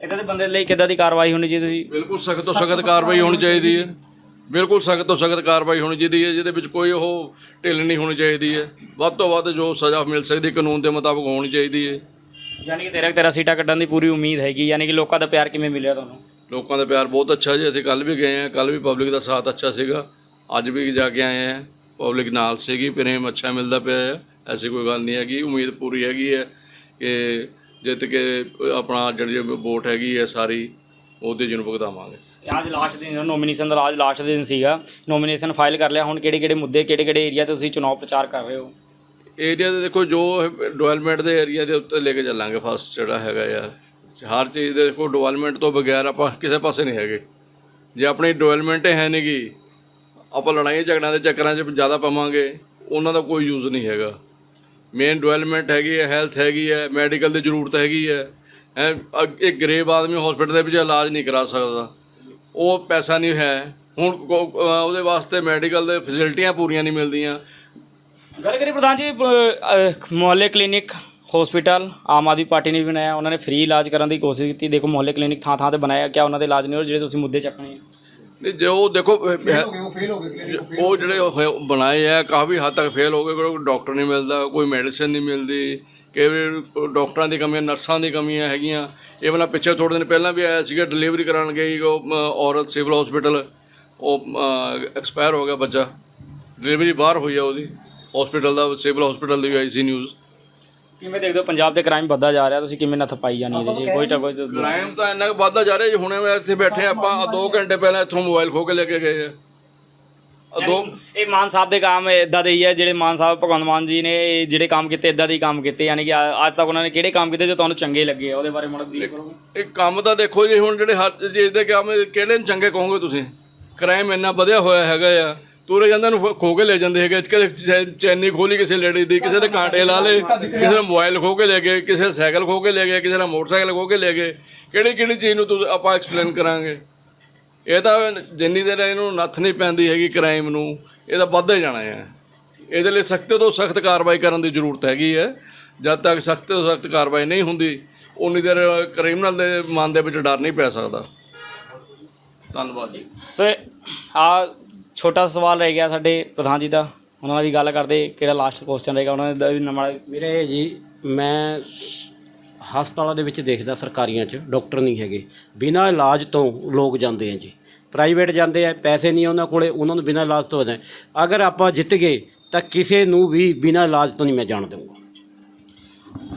ਇਦਾਂ ਦੇ ਬੰਦੇ ਲਈ ਕਿੱਦਾਂ ਦੀ ਕਾਰਵਾਈ ਹੋਣੀ ਚਾਹੀਦੀ? ਸੀ ਬਿਲਕੁਲ ਸਖਤ ਤੋਂ ਸਖਤ ਕਾਰਵਾਈ ਹੋਣੀ ਚਾਹੀਦੀ ਹੈ। ਬਿਲਕੁਲ ਸਖਤ ਤੋਂ ਸਖਤ ਕਾਰਵਾਈ ਹੋਣੀ ਚਾਹੀਦੀ ਹੈ ਜਿਹਦੇ ਵਿੱਚ ਕੋਈ ਉਹ ਢਿੱਲ ਨਹੀਂ ਹੋਣੀ ਚਾਹੀਦੀ ਹੈ। ਵੱਧ ਤੋਂ ਵੱਧ ਜੋ ਸਜ਼ਾ ਮਿਲ ਸਕਦੀ ਕਾਨੂੰਨ ਦੇ ਮੁਤਾਬਕ ਹੋਣੀ ਚਾਹੀਦੀ ਹੈ। ਯਾਨੀ ਕਿ ਤੇਰਾ ਤੇਰਾ ਸੀਟਾਂ ਕੱਢਣ ਦੀ ਪੂਰੀ ਉਮੀਦ ਹੈਗੀ ਯਾਨੀ ਕਿ ਲੋਕਾਂ ਦਾ ਪਿਆਰ ਕਿਵੇਂ ਮਿਲਿਆ ਤੁਹਾਨੂੰ? ਲੋਕਾਂ ਦਾ ਪਿਆਰ ਬਹੁਤ ਅੱਛਾ ਜੀ ਅਸੀਂ ਕੱਲ ਵੀ ਗਏ ਆ ਕੱਲ ਵੀ ਪਬਲਿਕ ਦਾ ਸਾਥ ਅੱਛਾ ਸੀਗਾ। ਅੱਜ ਵੀ ਜਾ ਕੇ ਆਏ ਆ ਪਬਲਿਕ ਨਾਲ ਸੀਗੀ ਪ੍ਰੇਮ ਅੱਛਾ ਮਿਲਦਾ ਪਿਆ ਹੈ ਐਸੀ ਕੋਈ ਗੱਲ ਨਹੀਂ ਹੈਗੀ ਉਮੀਦ ਪੂਰੀ ਹੈਗੀ ਹੈ ਕਿ ਜਿੱਤ ਕੇ ਆਪਣਾ ਜਿਹੜੀ ਵੋਟ ਹੈਗੀ ਹੈ ਸਾਰੀ ਉਹਦੇ ਜਿਹਨੂੰ ਭੁਗਤਾਵਾਂਗੇ। ਅੱਜ ਲਾਸਟ ਦਿਨ ਨੋਮੀਨੇਸ਼ਨ ਦਾ ਅੱਜ ਲਾਸਟ ਦਿਨ ਸੀਗਾ। ਨੋਮੀਨੇਸ਼ਨ ਫਾਈਲ ਕਰ ਲਿਆ। ਹੁਣ ਕਿਹੜੇ ਕਿਹੜੇ ਮੁੱਦੇ ਕਿਹੜੇ ਕਿਹੜੇ ਏਰੀਆ ਤੇ ਤੁਸੀਂ ਚੁਣਾਵ ਪ੍ਰਚਾਰ ਕਰ ਰਹੇ ਹੋ? ਏਰੀਆ ਦੇ ਦੇਖੋ ਜੋ ਡਿਵੈਲਪਮੈਂਟ ਦੇ ਏਰੀਆ ਦੇ ਉੱਤੇ ਲੈ ਕੇ ਚੱਲਾਂਗੇ ਫਸਟ ਜਿਹੜਾ ਹੈਗਾ ਆ ਹਰ ਚੀਜ਼ ਦੇ ਦੇਖੋ ਡਿਵੈਲਪਮੈਂਟ ਤੋਂ ਬਗੈਰ ਆਪਾਂ ਕਿਸੇ ਪਾਸੇ ਨਹੀਂ ਹੈਗੇ। ਜੇ ਆਪਣੀ ਡਿਵੈਲਪਮੈਂਟ ਹੈ ਨਹੀਂ ਆਪਾਂ ਲੜਾਈਆਂ ਝਗੜਿਆਂ ਦੇ ਚੱਕਰਾਂ 'ਚ ਜ਼ਿਆਦਾ ਪਾਵਾਂਗੇ ਉਹਨਾਂ ਦਾ ਕੋਈ ਯੂਜ਼ ਨਹੀਂ ਹੈਗਾ। ਮੇਨ ਡਿਵੈਲਪਮੈਂਟ ਹੈਗੀ ਹੈ ਹੈਲਥ ਹੈਗੀ ਹੈ ਮੈਡੀਕਲ ਦੀ ਜ਼ਰੂਰਤ ਹੈਗੀ ਹੈ। ਹੈਂ, ਇੱਕ ਗਰੀਬ ਆਦਮੀ ਹਸਪੀਟਲ ਦੇ ਵਿੱਚ ਇਲਾਜ ਨਹੀਂ ਕਰਾ ਸਕਦਾ। ਉਹ ਪੈਸਾ ਨਹੀਂ ਹੈ। ਹੁਣ ਕੋ- ਅਹ ਉਹਦੇ ਵਾਸਤੇ ਮੈਡੀਕਲ ਦੇ ਫੈਸਿਲਿਟੀਆਂ ਪੂਰੀਆਂ ਨਹੀਂ ਮਿਲਦੀਆਂ। ਗੱਲ ਕਰੀ ਪ੍ਰਧਾਨ ਜੀ ਮੁਹੱਲੇ clinic hospital Aam Aadmi party ਨੇ ਵੀ ਬਣਾਇਆ। ਉਹਨਾਂ ਨੇ ਫ੍ਰੀ ਇਲਾਜ ਕਰਨ ਦੀ ਕੋਸ਼ਿਸ਼ ਕੀਤੀ। ਦੇਖੋ ਮੁਹੱਲੇ ਕਲੀਨਿਕ ਥਾਂ ਥਾਂ ਤੇ ਬਣਾਇਆ ਕਿਆ ਉਹਨਾਂ ਦੇ ਇਲਾਜ ਨਹੀਂ ਹੋ ਰਹੇ ਜਿਹੜੇ ਤੁਸੀਂ ਮੁੱਦੇ ਚੱਕਣੇ ਆ। ਨਹੀਂ ਜੇ ਉਹ ਦੇਖੋ ਅਹ, ਹੈ- ਉਹ ਫੇਲ ਹੋ ਗਏ ਉਹ ਜਿਹੜੇ ਹੋਏ- ਬਣਾਏ ਆ ਕਾਫੀ ਹੱਦ ਤੱਕ ਫੇਲ ਹੋ ਗਏ। ਕੋਈ ਡਾਕਟਰ ਨਹੀਂ ਮਿਲਦਾ ਕੋਈ ਮੈਡੀਸਿਨ ਨਹੀਂ ਮਿਲਦੀ। ਕਈ ਵਾਰ ਡਾਕਟਰਾਂ ਦੀ ਕਮੀਆਂ ਨਰਸਾਂ ਦੀ ਕਮੀਆਂ ਹੈਗੀਆਂ। ਇਹ ਵਾਲਾ ਪਿੱਛੇ ਥੋੜ੍ਹੇ ਦਿਨ ਪਹਿਲਾਂ ਵੀ ਆਇਆ ਸੀਗਾ ਡਿਲੀਵਰੀ ਕਰਾਉਣ ਗਈ ਉਹ ਔਰਤ ਸਿਵਲ ਹਸਪੀਟਲ ਉਹ ਐਕਸਪਾਇਰ ਹੋ ਗਿਆ ਬੱਚਾ। ਡਿਲੀਵਰੀ ਬਾਹਰ ਹੋਈ ਆ ਉਹਦੀ ਹਸਪੀਟਲ ਦਾ ਸਿਵਲ ਹਸਪੀਟਲ ਦੀ ਆਈ ਸੀ ਨਿਊਜ਼ ਕਿਵੇਂ ਦੇਖਦੇ ਹੋ? ਪੰਜਾਬ ਦੇ ਕ੍ਰਾਈਮ ਵੱਧਦਾ ਜਾ ਰਿਹਾ ਤੁਸੀਂ ਕਿਵੇਂ ਨੱਥ ਪਾਈ ਜਾਣੀ ਇਹਦੇ 'ਚ ਕੋਈ ਤਾਂ ਕੋਈ ਤਾਂ- ਕ੍ਰਾਈਮ ਤਾਂ ਇੰਨਾ ਵੱਧਦਾ ਜਾ ਰਿਹਾ ਜੀ ਹੁਣੇ ਮੈਂ ਇੱਥੇ ਬੈਠੇ ਆਪਾਂ 2 ਘੰਟੇ ਪਹਿਲਾਂ ਇੱਥੋਂ ਮੋਬਾਈਲ ਖੋ ਕੇ ਲੈ ਕੇ ਗਏ ਆ। ਦੋ ਇਹ ਮਾਨ ਸਾਹਿਬ ਦੇ ਕੰਮ ਇਦਾਂ ਦੇ ਹੀ ਹੈ ਜਿਹੜੇ ਮਾਨ ਸਾਹਿਬ ਭਗਵੰਤ ਮਾਨ ਜੀ ਨੇ ਇਹ ਜਿਹੜੇ ਕੰਮ ਕੀਤੇ ਇਦਾਂ ਦੇ ਹੀ ਕੰਮ ਕੀਤੇ ਯਾਨੀ ਕਿ ਅੱਜ ਤੱਕ ਉਹਨਾਂ ਨੇ ਕਿਹੜੇ ਕੰਮ ਕੀਤੇ ਜੋ ਤੁਹਾਨੂੰ ਚੰਗੇ ਲੱਗੇ ਆ? ਉਹਦੇ ਬਾਰੇ ਮਨ ਬਰੀਫ ਕਰੋਗੇ? ਇਹ ਕੰਮ ਤਾਂ ਦੇਖੋ ਜੀ ਹੁਣ ਜਿਹੜੇ ਹਰ ਚੀਜ਼ ਦੇ ਕੰਮ ਕਿਹੜੇ ਨੂੰ ਚੰਗੇ ਕਹੋਗੇ ਤੁਸੀਂ? ਕ੍ਰਾਈਮ ਇੰਨਾ ਵਧਿਆ ਹੋਇਆ ਹੈਗਾ ਆ। ਤੁਰੇ ਜਾਂਦੇ ਨੂੰ ਖੋ ਕੇ ਲੈ ਜਾਂਦੇ ਹੈਗੇ ਕਦੇ ਚੈ- ਚੈਨੀ ਖੋਲੀ ਕਿਸੇ ਲੇਡੀ ਦੀ ਕਿਸੇ ਦੇ ਕਾਂਟੇ ਲਾ ਲਏ ਕਿਸੇ ਦਾ ਮੋਬਾਈਲ ਖੋ ਕੇ ਲੈ ਗਏ ਕਿਸੇ ਦਾ ਸਾਈਕਲ ਖੋ ਕੇ ਲੈ ਗਏ ਕਿਸੇ ਦਾ ਮੋਟਰਸਾਈਕਲ ਖੋ ਕੇ ਲੈ ਗਏ। ਕਿਹੜੀ ਕਿਹੜੀ ਚੀਜ਼ ਨੂੰ ਤੁਸੀਂ ਆਪਾਂ ਐਕਸਪਲੇਨ ਕਰਾਂਗੇ? ਇਹ ਤਾਂ ਜਿੰਨੀ ਦੇਰ ਇਹਨੂੰ ਨੱਥ ਨਹੀਂ ਪੈਂਦੀ ਹੈਗੀ ਕ੍ਰਾਈਮ ਨੂੰ ਇਹ ਤਾਂ ਵੱਧਦਾ ਹੀ ਜਾਣਾ ਹੈ। ਇਹਦੇ ਲਈ ਸਖਤ ਤੋਂ ਸਖਤ ਕਾਰਵਾਈ ਕਰਨ ਦੀ ਜ਼ਰੂਰਤ ਹੈਗੀ ਹੈ। ਜਦ ਤੱਕ ਸਖਤ ਤੋਂ ਸਖਤ ਕਾਰਵਾਈ ਨਹੀਂ ਹੁੰਦੀ ਉਨੀ ਦੇਰ ਕ੍ਰਿਮੀਨਲ ਦੇ ਮਨ ਦੇ ਵਿੱਚ ਡਰ ਨਹੀਂ ਪੈ ਸਕਦਾ। ਧੰਨਵਾਦ ਜੀ। ਸੇ ਆ ਛੋਟਾ ਸਵਾਲ ਰਹਿ ਗਿਆ ਸਾਡੇ ਪ੍ਰਧਾਨ ਜੀ ਦਾ। ਉਹਨਾਂ ਨਾਲ ਵੀ ਗੱਲ ਕਰਦੇ ਕਿਹੜਾ ਲਾਸਟ ਕੁਐਸਚਨ ਰਹੇਗਾ? ਉਹਨਾਂ ਦਾ ਵੀ ਨੰਬਰ ਵੀਰੇ ਜੀ ਮੈਂ ਹਸਪਤਾਲਾਂ ਦੇ ਵਿੱਚ ਦੇਖਦਾ ਸਰਕਾਰੀਆਂ 'ਚ, ਡਾਕਟਰ ਨਹੀਂ ਹੈਗੇ। ਬਿਨਾਂ ਇਲਾਜ ਤੋਂ ਲੋਕ ਜਾਂਦੇ ਆ ਜੀ। ਪ੍ਰਾਈਵੇਟ ਜਾਂਦੇ ਆ, ਪੈਸੇ ਨਹੀਂ ਉਹਨਾਂ ਕੋਲੇ, ਉਹਨਾਂ ਨੂੰ ਬਿਨਾਂ ਇਲਾਜ ਤੋਂ ਹੋ ਜਾਏ ਅਗਰ ਆਪਾਂ ਜਿੱਤ ਗਏ, ਤਾਂ ਕਿਸੇ ਨੂੰ ਵੀ ਬਿਨਾਂ ਇਲਾਜ ਤੋਂ ਨਹੀਂ ਮੈਂ ਜਾਣ ਦਊਂਗਾ।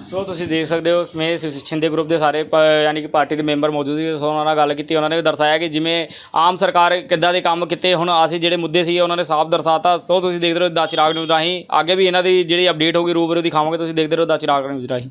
ਸੋ ਤੁਸੀਂ ਦੇਖ ਸਕਦੇ ਹੋ, ਮੈਂ ਸ਼ਿੰਦੇ ਗਰੁੱਪ ਦੇ ਸਾਰੇ ਪ- ਯਾਨੀ ਕਿ ਪਾਰਟੀ ਦੇ ਮੈਂਬਰ ਮੌਜੂਦ ਸੀ, ਸੋ ਉਹਨਾਂ ਨਾਲ ਗੱਲ ਕੀਤੀ, ਉਹਨਾਂ ਨੇ ਦਰਸਾਇਆ ਕਿ ਜਿਵੇਂ ਆਮ ਸਰਕਾਰ ਕਿੱਦਾਂ ਦੇ ਕੰਮ ਕੀਤੇ, ਹੁਣ ਅਸੀਂ ਜਿਹੜੇ ਮੁੱਦੇ ਸੀ, ਉਹਨਾਂ ਨੇ ਸਾਫ਼ ਦਰਸਾਤਾ। ਸੋ ਤੁਸੀਂ ਦੇਖਦੇ ਰਹੋ ਦਾ ਚਿਰਾਗ ਨਿਊਜ਼ ਰਾਹੀਂ। ਅੱਗੇ ਵੀ ਇਹਨਾਂ ਦੀ ਜਿਹੜੀ ਅਪਡੇਟ ਹੋਗੀ ਰੂਬਰੂ ਦਿਖਾਵਾਂਗੇ, ਤੁਸੀਂ ਦੇਖਦੇ ਰਹੋ ਦਾ ਚਿਰਾਗ ਨਿਊਜ਼ ਰਾਹੀਂ।